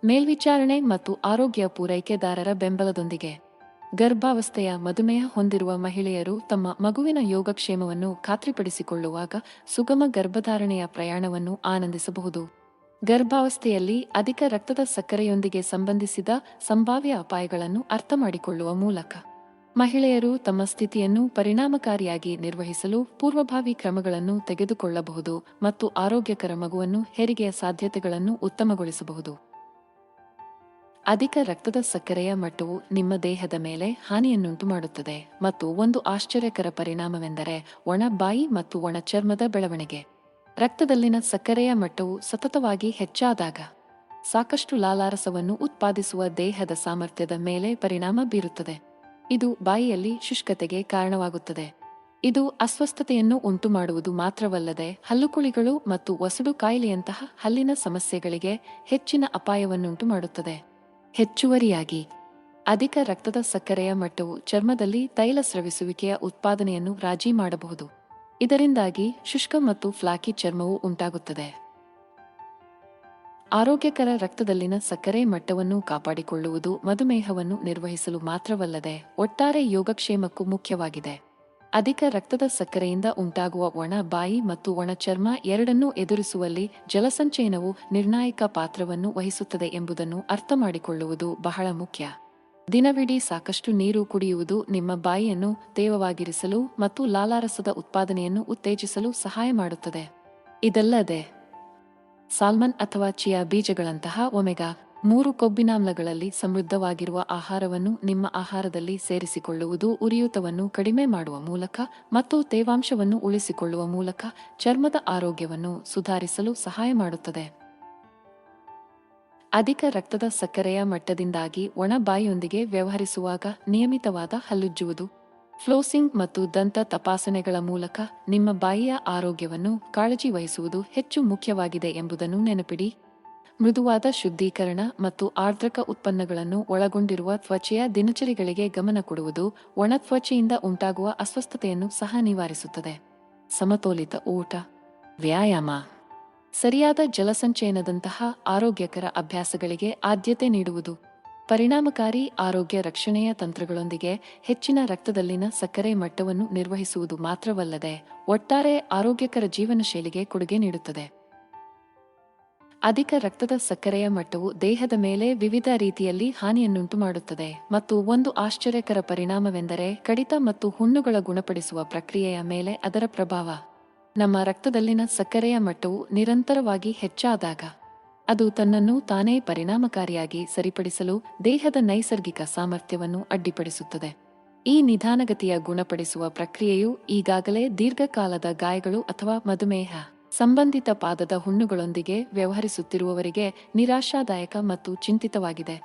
ಮೇಲ್ವಿಚಾರಣೆ ಮತ್ತು ಆರೋಗ್ಯ ಪೂರೈಕೆದಾರರ ಬೆಂಬಲದೊಂದಿಗೆ. ಗರ್ಭಾವಸ್ಥೆಯ ಮಧುಮೇಹ ಹೊಂದಿರುವ ಮಹಿಳೆಯರು ತಮ್ಮ ಮಗುವಿನ ಯೋಗಕ್ಷೇಮವನ್ನು ಖಾತ್ರಿಪಡಿಸಿಕೊಳ್ಳುವಾಗ ಸುಗಮ ಗರ್ಭಧಾರಣೆಯ ಪ್ರಯಾಣವನ್ನು ಆನಂದಿಸಬಹುದು. ಗರ್ಭಾವಸ್ಥೆಯಲ್ಲಿ ಅಧಿಕ ರಕ್ತದ ಸಕ್ಕರೆಯೊಂದಿಗೆ ಸಂಬಂಧಿಸಿದ ಸಂಭಾವ್ಯ ಅಪಾಯಗಳನ್ನು ಅರ್ಥಮಾಡಿಕೊಳ್ಳುವ ಮೂಲಕ ಮಹಿಳೆಯರು ತಮ್ಮ ಸ್ಥಿತಿಯನ್ನು ಪರಿಣಾಮಕಾರಿಯಾಗಿ ನಿರ್ವಹಿಸಲು ಪೂರ್ವಭಾವಿ ಕ್ರಮಗಳನ್ನು ತೆಗೆದುಕೊಳ್ಳಬಹುದು ಮತ್ತು ಆರೋಗ್ಯಕರ ಮಗುವನ್ನು ಹೆರಿಗೆಯ ಸಾಧ್ಯತೆಗಳನ್ನು ಉತ್ತಮಗೊಳಿಸಬಹುದು. ಅಧಿಕ ರಕ್ತದ ಸಕ್ಕರೆಯ ಮಟ್ಟವು ನಿಮ್ಮ ದೇಹದ ಮೇಲೆ ಹಾನಿಯನ್ನುಂಟು ಮಾಡುತ್ತದೆ ಮತ್ತು ಒಂದು ಆಶ್ಚರ್ಯಕರ ಪರಿಣಾಮವೆಂದರೆ ಒಣ ಬಾಯಿ ಮತ್ತು ಒಣ ಚರ್ಮದ ಬೆಳವಣಿಗೆ. ರಕ್ತದಲ್ಲಿನ ಸಕ್ಕರೆಯ ಮಟ್ಟವು ಸತತವಾಗಿ ಹೆಚ್ಚಾದಾಗ ಸಾಕಷ್ಟು ಲಾಲಾರಸವನ್ನು ಉತ್ಪಾದಿಸುವ ದೇಹದ ಸಾಮರ್ಥ್ಯದ ಮೇಲೆ ಪರಿಣಾಮ ಬೀರುತ್ತದೆ. ಇದು ಬಾಯಿಯಲ್ಲಿ ಶುಷ್ಕತೆಗೆ ಕಾರಣವಾಗುತ್ತದೆ. ಇದು ಅಸ್ವಸ್ಥತೆಯನ್ನು ಉಂಟುಮಾಡುವುದು ಮಾತ್ರವಲ್ಲದೆ ಹಲ್ಲುಕುಳಿಗಳು ಮತ್ತು ಒಸಡು ಕಾಯಿಲೆಯಂತಹ ಹಲ್ಲಿನ ಸಮಸ್ಯೆಗಳಿಗೆ ಹೆಚ್ಚಿನ ಅಪಾಯವನ್ನುಂಟು ಮಾಡುತ್ತದೆ. ಹೆಚ್ಚುವರಿಯಾಗಿ. ಅಧಿಕ ರಕ್ತದ ಸಕ್ಕರೆಯ ಮಟ್ಟವು ಚರ್ಮದಲ್ಲಿ ತೈಲ ಸ್ರವಿಸುವಿಕೆಯ ಉತ್ಪಾದನೆಯನ್ನು ರಾಜಿ ಮಾಡಬಹುದು. ಇದರಿಂದಾಗಿ ಶುಷ್ಕ ಮತ್ತು ಫ್ಲಾಕಿ ಚರ್ಮವು ಉಂಟಾಗುತ್ತದೆ. ಆರೋಗ್ಯಕರ ರಕ್ತದಲ್ಲಿನ ಸಕ್ಕರೆ ಮಟ್ಟವನ್ನು ಕಾಪಾಡಿಕೊಳ್ಳುವುದು ಮಧುಮೇಹವನ್ನು ನಿರ್ವಹಿಸಲು ಮಾತ್ರವಲ್ಲದೆ ಒಟ್ಟಾರೆ ಯೋಗಕ್ಷೇಮಕ್ಕೂ ಮುಖ್ಯವಾಗಿದೆ. ಅಧಿಕ ರಕ್ತದ ಸಕ್ಕರೆಯಿಂದ ಉಂಟಾಗುವ ಒಣ ಬಾಯಿ ಮತ್ತು ಒಣ ಚರ್ಮ ಎರಡನ್ನೂ ಎದುರಿಸುವಲ್ಲಿ ಜಲಸಂಚಯನವು ನಿರ್ಣಾಯಕ ಪಾತ್ರವನ್ನು ವಹಿಸುತ್ತದೆ ಎಂಬುದನ್ನು ಅರ್ಥಮಾಡಿಕೊಳ್ಳುವುದು ಬಹಳ ಮುಖ್ಯ. ದಿನವಿಡೀ ಸಾಕಷ್ಟು ನೀರು ಕುಡಿಯುವುದು ನಿಮ್ಮ ಬಾಯಿಯನ್ನು ತೇವವಾಗಿರಿಸಲು ಮತ್ತು ಲಾಲಾರಸದ ಉತ್ಪಾದನೆಯನ್ನು ಉತ್ತೇಜಿಸಲು ಸಹಾಯ ಮಾಡುತ್ತದೆ. ಇದಲ್ಲದೆ, ಸಾಲ್ಮನ್ ಅಥವಾ ಚಿಯಾ ಬೀಜಗಳಂತಹ ಒಮೆಗಾ ಮೂರು ಕೊಬ್ಬಿನಾಮ್ಲಗಳಲ್ಲಿ ಸಮೃದ್ಧವಾಗಿರುವ ಆಹಾರವನ್ನು ನಿಮ್ಮ ಆಹಾರದಲ್ಲಿ ಸೇರಿಸಿಕೊಳ್ಳುವುದು ಉರಿಯೂತವನ್ನು ಕಡಿಮೆ ಮಾಡುವ ಮೂಲಕ ಮತ್ತು ತೇವಾಂಶವನ್ನು ಉಳಿಸಿಕೊಳ್ಳುವ ಮೂಲಕ ಚರ್ಮದ ಆರೋಗ್ಯವನ್ನು ಸುಧಾರಿಸಲು ಸಹಾಯ ಮಾಡುತ್ತದೆ. ಅಧಿಕ ರಕ್ತದ ಸಕ್ಕರೆಯ ಮಟ್ಟದಿಂದಾಗಿ ಒಣ ಬಾಯಿಯೊಂದಿಗೆ ವ್ಯವಹರಿಸುವಾಗ ನಿಯಮಿತವಾದ ಹಲ್ಲುಜ್ಜುವುದು, ಫ್ಲೋಸಿಂಗ್ ಮತ್ತು ದಂತ ತಪಾಸಣೆಗಳ ಮೂಲಕ ನಿಮ್ಮ ಬಾಯಿಯ ಆರೋಗ್ಯವನ್ನು ಕಾಳಜಿ ವಹಿಸುವುದು ಹೆಚ್ಚು ಮುಖ್ಯವಾಗಿದೆ ಎಂಬುದನ್ನು ನೆನಪಿಡಿ. ಮೃದುವಾದ ಶುದ್ಧೀಕರಣ ಮತ್ತು ಆರ್ದ್ರಕ ಉತ್ಪನ್ನಗಳನ್ನು ಒಳಗೊಂಡಿರುವ ತ್ವಚೆಯ ದಿನಚರಿಗಳಿಗೆ ಗಮನ ಕೊಡುವುದು ಒಣ ತ್ವಚೆಯಿಂದ ಉಂಟಾಗುವ ಅಸ್ವಸ್ಥತೆಯನ್ನು ಸಹ ನಿವಾರಿಸುತ್ತದೆ. ಸಮತೋಲಿತ ಊಟ. ವ್ಯಾಯಾಮ. ಸರಿಯಾದ ಜಲಸಂಚಯನದಂತಹ ಆರೋಗ್ಯಕರ ಅಭ್ಯಾಸಗಳಿಗೆ ಆದ್ಯತೆ ನೀಡುವುದು. ಪರಿಣಾಮಕಾರಿ ಆರೋಗ್ಯ ರಕ್ಷಣೆಯ ತಂತ್ರಗಳೊಂದಿಗೆ ಹೆಚ್ಚಿನ ರಕ್ತದಲ್ಲಿನ ಸಕ್ಕರೆ ಮಟ್ಟವನ್ನು ನಿರ್ವಹಿಸುವುದು ಮಾತ್ರವಲ್ಲದೆ ಒಟ್ಟಾರೆ ಆರೋಗ್ಯಕರ ಜೀವನ ಶೈಲಿಗೆ ಕೊಡುಗೆ ನೀಡುತ್ತದೆ. ಅಧಿಕ ರಕ್ತದ ಸಕ್ಕರೆಯ ಮಟ್ಟವು ದೇಹದ ಮೇಲೆ ವಿವಿಧ ರೀತಿಯಲ್ಲಿ ಹಾನಿಯನ್ನುಂಟು ಮಾಡುತ್ತದೆ ಮತ್ತು ಒಂದು ಆಶ್ಚರ್ಯಕರ ಪರಿಣಾಮವೆಂದರೆ ಕಡಿತ ಮತ್ತು ಹುಣ್ಣುಗಳ ಗುಣಪಡಿಸುವ ಪ್ರಕ್ರಿಯೆಯ ಮೇಲೆ ಅದರ ಪ್ರಭಾವ. ನಮ್ಮ ರಕ್ತದಲ್ಲಿನ ಸಕ್ಕರೆಯ ಮಟ್ಟವು ನಿರಂತರವಾಗಿ ಹೆಚ್ಚಾದಾಗ, ಅದು ತನ್ನನ್ನು ತಾನೇ ಪರಿಣಾಮಕಾರಿಯಾಗಿ ಸರಿಪಡಿಸಲು ದೇಹದ ನೈಸರ್ಗಿಕ ಸಾಮರ್ಥ್ಯವನ್ನು ಅಡ್ಡಿಪಡಿಸುತ್ತದೆ. ಈ ನಿಧಾನಗತಿಯ ಗುಣಪಡಿಸುವ ಪ್ರಕ್ರಿಯೆಯು ಈಗಾಗಲೇ ದೀರ್ಘಕಾಲದ ಗಾಯಗಳು ಅಥವಾ ಮಧುಮೇಹ. ಸಂಬಂಧಿತ ಪಾದದ ಹುಣ್ಣುಗಳೊಂದಿಗೆ ವ್ಯವಹರಿಸುತ್ತಿರುವವರಿಗೆ ನಿರಾಶಾದಾಯಕ ಮತ್ತು ಚಿಂತಿತವಾಗಿದೆ.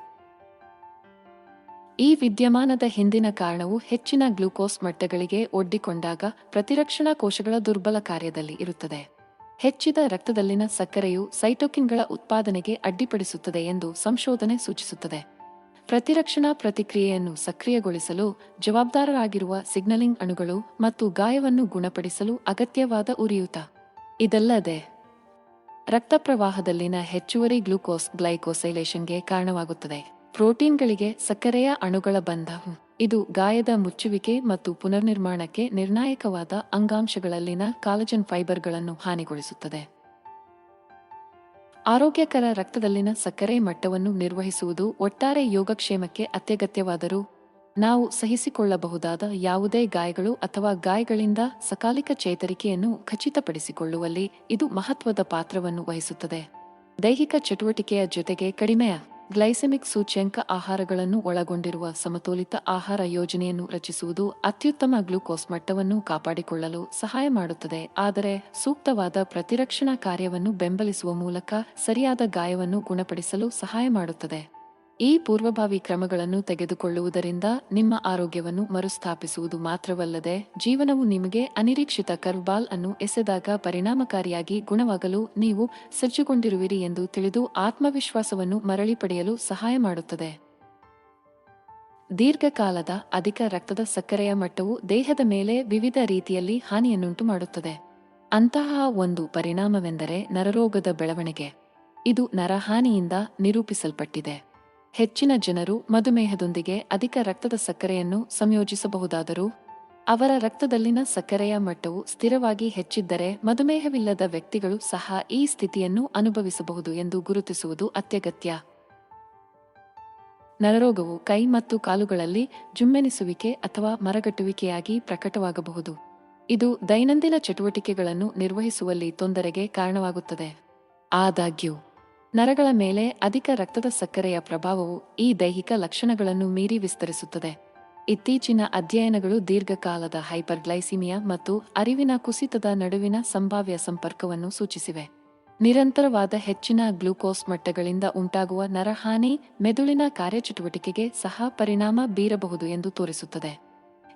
ಈ ವಿದ್ಯಮಾನದ ಹಿಂದಿನ ಕಾರಣವು ಹೆಚ್ಚಿನ ಗ್ಲೂಕೋಸ್ ಮಟ್ಟಗಳಿಗೆ ಒಡ್ಡಿಕೊಂಡಾಗ ಪ್ರತಿರಕ್ಷಣಾ ಕೋಶಗಳ ದುರ್ಬಲ ಕಾರ್ಯದಲ್ಲಿ ಇರುತ್ತದೆ. ಹೆಚ್ಚಿದ ರಕ್ತದಲ್ಲಿನ ಸಕ್ಕರೆಯು ಸೈಟೋಕಿನ್ಗಳ ಉತ್ಪಾದನೆಗೆ ಅಡ್ಡಿಪಡಿಸುತ್ತದೆ ಎಂದು ಸಂಶೋಧನೆ ಸೂಚಿಸುತ್ತದೆ. ಪ್ರತಿರಕ್ಷಣಾ ಪ್ರತಿಕ್ರಿಯೆಯನ್ನು ಸಕ್ರಿಯಗೊಳಿಸಲು ಜವಾಬ್ದಾರರಾಗಿರುವ ಸಿಗ್ನಲಿಂಗ್ ಅಣುಗಳು ಮತ್ತು ಗಾಯವನ್ನು ಗುಣಪಡಿಸಲು ಅಗತ್ಯವಾದ ಉರಿಯೂತ. ಇದಲ್ಲದೆ ರಕ್ತ ಪ್ರವಾಹದಲ್ಲಿನ ಹೆಚ್ಚುವರಿ ಗ್ಲೂಕೋಸ್ ಗ್ಲೈಕೋಸೈಲೇಷನ್ಗೆ ಕಾರಣವಾಗುತ್ತದೆ. ಪ್ರೋಟೀನ್ಗಳಿಗೆ ಸಕ್ಕರೆಯ ಅಣುಗಳ ಬಂಧವು. ಇದು ಗಾಯದ ಮುಚ್ಚುವಿಕೆ ಮತ್ತು ಪುನರ್ನಿರ್ಮಾಣಕ್ಕೆ ನಿರ್ಣಾಯಕವಾದ ಅಂಗಾಂಶಗಳಲ್ಲಿನ ಕಾಲಜನ್ ಫೈಬರ್ಗಳನ್ನು ಹಾನಿಗೊಳಿಸುತ್ತದೆ. ಆರೋಗ್ಯಕರ ರಕ್ತದಲ್ಲಿನ ಸಕ್ಕರೆ ಮಟ್ಟವನ್ನು ನಿರ್ವಹಿಸುವುದು ಒಟ್ಟಾರೆ ಯೋಗಕ್ಷೇಮಕ್ಕೆ ಅತ್ಯಗತ್ಯವಾದರೂ ನಾವು ಸಹಿಸಿಕೊಳ್ಳಬಹುದಾದ ಯಾವುದೇ ಗಾಯಗಳು ಅಥವಾ ಗಾಯಗಳಿಂದ ಸಕಾಲಿಕ ಚೇತರಿಕೆಯನ್ನು ಖಚಿತಪಡಿಸಿಕೊಳ್ಳುವಲ್ಲಿ ಇದು ಮಹತ್ವದ ಪಾತ್ರವನ್ನು ವಹಿಸುತ್ತದೆ. ದೈಹಿಕ ಚಟುವಟಿಕೆಯ ಜೊತೆಗೆ ಕಡಿಮೆಯ ಗ್ಲೈಸೆಮಿಕ್ ಸೂಚ್ಯಂಕ ಆಹಾರಗಳನ್ನು ಒಳಗೊಂಡಿರುವ ಸಮತೋಲಿತ ಆಹಾರ ಯೋಜನೆಯನ್ನು ರಚಿಸುವುದು ಅತ್ಯುತ್ತಮ ಗ್ಲೂಕೋಸ್ ಮಟ್ಟವನ್ನು ಕಾಪಾಡಿಕೊಳ್ಳಲು ಸಹಾಯ ಮಾಡುತ್ತದೆ. ಆದರೆ ಸೂಕ್ತವಾದ ಪ್ರತಿರಕ್ಷಣಾ ಕಾರ್ಯವನ್ನು ಬೆಂಬಲಿಸುವ ಮೂಲಕ ಸರಿಯಾದ ಗಾಯವನ್ನು ಗುಣಪಡಿಸಲು ಸಹಾಯ ಮಾಡುತ್ತದೆ. ಈ ಪೂರ್ವಭಾವಿ ಕ್ರಮಗಳನ್ನು ತೆಗೆದುಕೊಳ್ಳುವುದರಿಂದ ನಿಮ್ಮ ಆರೋಗ್ಯವನ್ನು ಮರುಸ್ಥಾಪಿಸುವುದು ಮಾತ್ರವಲ್ಲದೆ ಜೀವನವು ನಿಮಗೆ ಅನಿರೀಕ್ಷಿತ ಕರ್ಬಾಲ್ ಅನ್ನು ಎಸೆದಾಗ ಪರಿಣಾಮಕಾರಿಯಾಗಿ ಗುಣವಾಗಲು ನೀವು ಸಜ್ಜುಗೊಂಡಿರುವಿರಿ ಎಂದು ತಿಳಿದು ಆತ್ಮವಿಶ್ವಾಸವನ್ನು ಮರಳಿ ಪಡೆಯಲು ಸಹಾಯ ಮಾಡುತ್ತದೆ. ದೀರ್ಘಕಾಲದ ಅಧಿಕ ರಕ್ತದ ಸಕ್ಕರೆಯ ಮಟ್ಟವು ದೇಹದ ಮೇಲೆ ವಿವಿಧ ರೀತಿಯಲ್ಲಿ ಹಾನಿಯನ್ನುಂಟು ಮಾಡುತ್ತದೆ. ಅಂತಹ ಒಂದು ಪರಿಣಾಮವೆಂದರೆ ನರರೋಗದ ಬೆಳವಣಿಗೆ. ಇದು ನರಹಾನಿಯಿಂದ ನಿರೂಪಿಸಲ್ಪಟ್ಟಿದೆ. ಹೆಚ್ಚಿನ ಜನರು ಮಧುಮೇಹದೊಂದಿಗೆ ಅಧಿಕ ರಕ್ತದ ಸಕ್ಕರೆಯನ್ನು ಸಂಯೋಜಿಸಬಹುದಾದರೂ, ಅವರ ರಕ್ತದಲ್ಲಿನ ಸಕ್ಕರೆಯ ಮಟ್ಟವು ಸ್ಥಿರವಾಗಿ ಹೆಚ್ಚಿದ್ದರೆ ಮಧುಮೇಹವಿಲ್ಲದ ವ್ಯಕ್ತಿಗಳು ಸಹ ಈ ಸ್ಥಿತಿಯನ್ನು ಅನುಭವಿಸಬಹುದು ಎಂದು ಗುರುತಿಸುವುದು ಅತ್ಯಗತ್ಯ. ನರರೋಗವು ಕೈ ಮತ್ತು ಕಾಲುಗಳಲ್ಲಿ ಜುಮ್ಮೆನಿಸುವಿಕೆ ಅಥವಾ ಮರಗಟ್ಟುವಿಕೆಯಾಗಿ ಪ್ರಕಟವಾಗಬಹುದು. ಇದು ದೈನಂದಿನ ಚಟುವಟಿಕೆಗಳನ್ನು ನಿರ್ವಹಿಸುವಲ್ಲಿ ತೊಂದರೆಗೆ ಕಾರಣವಾಗುತ್ತದೆ. ಆದಾಗ್ಯೂ ನರಗಳ ಮೇಲೆ ಅಧಿಕ ರಕ್ತದ ಸಕ್ಕರೆಯ ಪ್ರಭಾವವು ಈ ದೈಹಿಕ ಲಕ್ಷಣಗಳನ್ನು ಮೀರಿ ವಿಸ್ತರಿಸುತ್ತದೆ. ಇತ್ತೀಚಿನ ಅಧ್ಯಯನಗಳು ದೀರ್ಘಕಾಲದ ಹೈಪರ್ಗ್ಲೈಸಿಮಿಯಾ ಮತ್ತು ಅರಿವಿನ ಕುಸಿತದ ನಡುವಿನ ಸಂಭಾವ್ಯ ಸಂಪರ್ಕವನ್ನು ಸೂಚಿಸಿವೆ. ನಿರಂತರವಾದ ಹೆಚ್ಚಿನ ಗ್ಲೂಕೋಸ್ ಮಟ್ಟಗಳಿಂದ ಉಂಟಾಗುವ ನರಹಾನಿ ಮೆದುಳಿನ ಕಾರ್ಯಚಟುವಟಿಕೆಗೆ ಸಹ ಪರಿಣಾಮ ಬೀರಬಹುದು ಎಂದು ತೋರಿಸುತ್ತದೆ.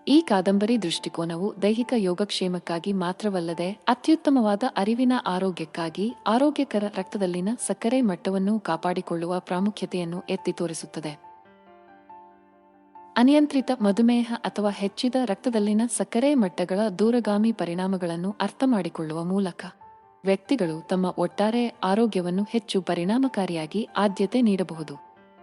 ಈ ಕಾದಂಬರಿ ದೃಷ್ಟಿಕೋನವು ದೈಹಿಕ ಯೋಗಕ್ಷೇಮಕ್ಕಾಗಿ ಮಾತ್ರವಲ್ಲದೆ ಅತ್ಯುತ್ತಮವಾದ ಅರಿವಿನ ಆರೋಗ್ಯಕ್ಕಾಗಿ ಆರೋಗ್ಯಕರ ರಕ್ತದಲ್ಲಿನ ಸಕ್ಕರೆ ಮಟ್ಟವನ್ನು ಕಾಪಾಡಿಕೊಳ್ಳುವ ಪ್ರಾಮುಖ್ಯತೆಯನ್ನು ಎತ್ತಿ ತೋರಿಸುತ್ತದೆ. ಅನಿಯಂತ್ರಿತ ಮಧುಮೇಹ ಅಥವಾ ಹೆಚ್ಚಿದ ರಕ್ತದಲ್ಲಿನ ಸಕ್ಕರೆ ಮಟ್ಟಗಳ ದೂರಗಾಮಿ ಪರಿಣಾಮಗಳನ್ನು ಅರ್ಥಮಾಡಿಕೊಳ್ಳುವ ಮೂಲಕ ವ್ಯಕ್ತಿಗಳು ತಮ್ಮ ಒಟ್ಟಾರೆ ಆರೋಗ್ಯವನ್ನು ಹೆಚ್ಚು ಪರಿಣಾಮಕಾರಿಯಾಗಿ ಆದ್ಯತೆ ನೀಡಬಹುದು.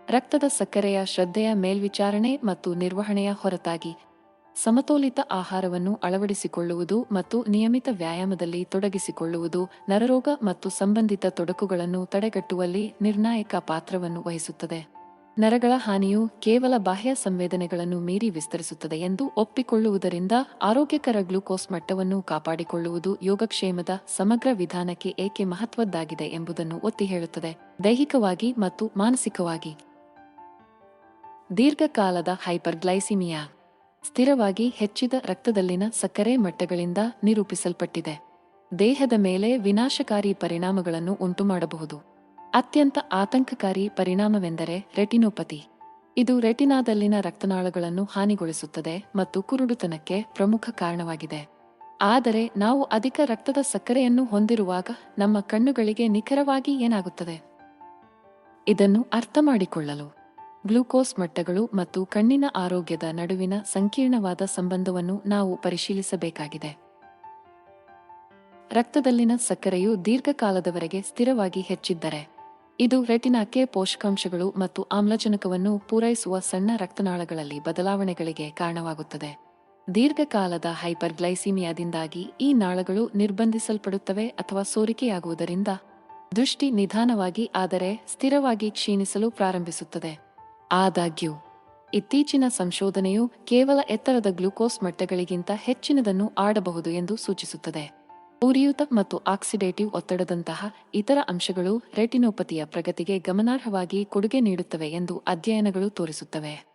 ರಕ್ತದ ಸಕ್ಕರೆಯ ಶ್ರದ್ಧೆಯ ಮೇಲ್ವಿಚಾರಣೆ ಮತ್ತು ನಿರ್ವಹಣೆಯ ಹೊರತಾಗಿ ಸಮತೋಲಿತ ಆಹಾರವನ್ನು ಅಳವಡಿಸಿಕೊಳ್ಳುವುದು ಮತ್ತು ನಿಯಮಿತ ವ್ಯಾಯಾಮದಲ್ಲಿ ತೊಡಗಿಸಿಕೊಳ್ಳುವುದು ನರರೋಗ ಮತ್ತು ಸಂಬಂಧಿತ ತೊಡಕುಗಳನ್ನು ತಡೆಗಟ್ಟುವಲ್ಲಿ ನಿರ್ಣಾಯಕ ಪಾತ್ರವನ್ನು ವಹಿಸುತ್ತದೆ. ನರಗಳ ಹಾನಿಯು ಕೇವಲ ಬಾಹ್ಯ ಸಂವೇದನೆಗಳನ್ನು ಮೀರಿ ವಿಸ್ತರಿಸುತ್ತದೆ ಎಂದು ಒಪ್ಪಿಕೊಳ್ಳುವುದರಿಂದ ಆರೋಗ್ಯಕರ ಗ್ಲೂಕೋಸ್ ಮಟ್ಟವನ್ನು ಕಾಪಾಡಿಕೊಳ್ಳುವುದು ಯೋಗಕ್ಷೇಮದ ಸಮಗ್ರ ವಿಧಾನಕ್ಕೆ ಏಕೆ ಮಹತ್ವದ್ದಾಗಿದೆ ಎಂಬುದನ್ನು ಒತ್ತಿ ಹೇಳುತ್ತದೆ. ದೈಹಿಕವಾಗಿ ಮತ್ತು ಮಾನಸಿಕವಾಗಿ. ದೀರ್ಘಕಾಲದ ಹೈಪರ್ಗ್ಲೈಸಿಮಿಯಾ. ಸ್ಥಿರವಾಗಿ ಹೆಚ್ಚಿದ ರಕ್ತದಲ್ಲಿನ ಸಕ್ಕರೆ ಮಟ್ಟಗಳಿಂದ ನಿರೂಪಿಸಲ್ಪಟ್ಟಿದೆ. ದೇಹದ ಮೇಲೆ ವಿನಾಶಕಾರಿ ಪರಿಣಾಮಗಳನ್ನು ಉಂಟುಮಾಡಬಹುದು. ಅತ್ಯಂತ ಆತಂಕಕಾರಿ ಪರಿಣಾಮವೆಂದರೆ ರೆಟಿನೋಪತಿ. ಇದು ರೆಟಿನಾದಲ್ಲಿನ ರಕ್ತನಾಳಗಳನ್ನು ಹಾನಿಗೊಳಿಸುತ್ತದೆ ಮತ್ತು ಕುರುಡುತನಕ್ಕೆ ಪ್ರಮುಖ ಕಾರಣವಾಗಿದೆ. ಆದರೆ ನಾವು ಅಧಿಕ ರಕ್ತದ ಸಕ್ಕರೆಯನ್ನು ಹೊಂದಿರುವಾಗ ನಮ್ಮ ಕಣ್ಣುಗಳಿಗೆ ನಿಖರವಾಗಿ ಏನಾಗುತ್ತದೆ? ಇದನ್ನು ಅರ್ಥಮಾಡಿಕೊಳ್ಳಲು ಗ್ಲೂಕೋಸ್ ಮಟ್ಟಗಳು ಮತ್ತು ಕಣ್ಣಿನ ಆರೋಗ್ಯದ ನಡುವಿನ ಸಂಕೀರ್ಣವಾದ ಸಂಬಂಧವನ್ನು ನಾವು ಪರಿಶೀಲಿಸಬೇಕಾಗಿದೆ. ರಕ್ತದಲ್ಲಿನ ಸಕ್ಕರೆಯು ದೀರ್ಘಕಾಲದವರೆಗೆ ಸ್ಥಿರವಾಗಿ ಹೆಚ್ಚಿದ್ದರೆ, ಇದು ರೆಟಿನಾಕ್ಕೆ ಪೋಷಕಾಂಶಗಳು ಮತ್ತು ಆಮ್ಲಜನಕವನ್ನು ಪೂರೈಸುವ ಸಣ್ಣ ರಕ್ತನಾಳಗಳಲ್ಲಿ ಬದಲಾವಣೆಗಳಿಗೆ ಕಾರಣವಾಗುತ್ತದೆ. ದೀರ್ಘಕಾಲದ ಹೈಪರ್ಗ್ಲೈಸಿಮಿಯಾದಿಂದಾಗಿ ಈ ನಾಳಗಳು ನಿರ್ಬಂಧಿಸಲ್ಪಡುತ್ತವೆ ಅಥವಾ ಸೋರಿಕೆಯಾಗುವುದರಿಂದ ದೃಷ್ಟಿ ನಿಧಾನವಾಗಿ ಆದರೆ ಸ್ಥಿರವಾಗಿ ಕ್ಷೀಣಿಸಲು ಪ್ರಾರಂಭಿಸುತ್ತದೆ. ಆದಾಗ್ಯೂ, ಇತ್ತೀಚಿನ ಸಂಶೋಧನೆಯು ಕೇವಲ ಎತ್ತರದ ಗ್ಲೂಕೋಸ್ ಮಟ್ಟಗಳಿಗಿಂತ ಹೆಚ್ಚಿನದನ್ನು ಆಡಬಹುದು ಎಂದು ಸೂಚಿಸುತ್ತದೆ. ಉರಿಯೂತ ಮತ್ತು ಆಕ್ಸಿಡೇಟಿವ್ ಒತ್ತಡದಂತಹ ಇತರ ಅಂಶಗಳು ರೆಟಿನೋಪತಿಯ ಪ್ರಗತಿಗೆ ಗಮನಾರ್ಹವಾಗಿ ಕೊಡುಗೆ ನೀಡುತ್ತವೆ ಎಂದು ಅಧ್ಯಯನಗಳು ತೋರಿಸುತ್ತವೆ.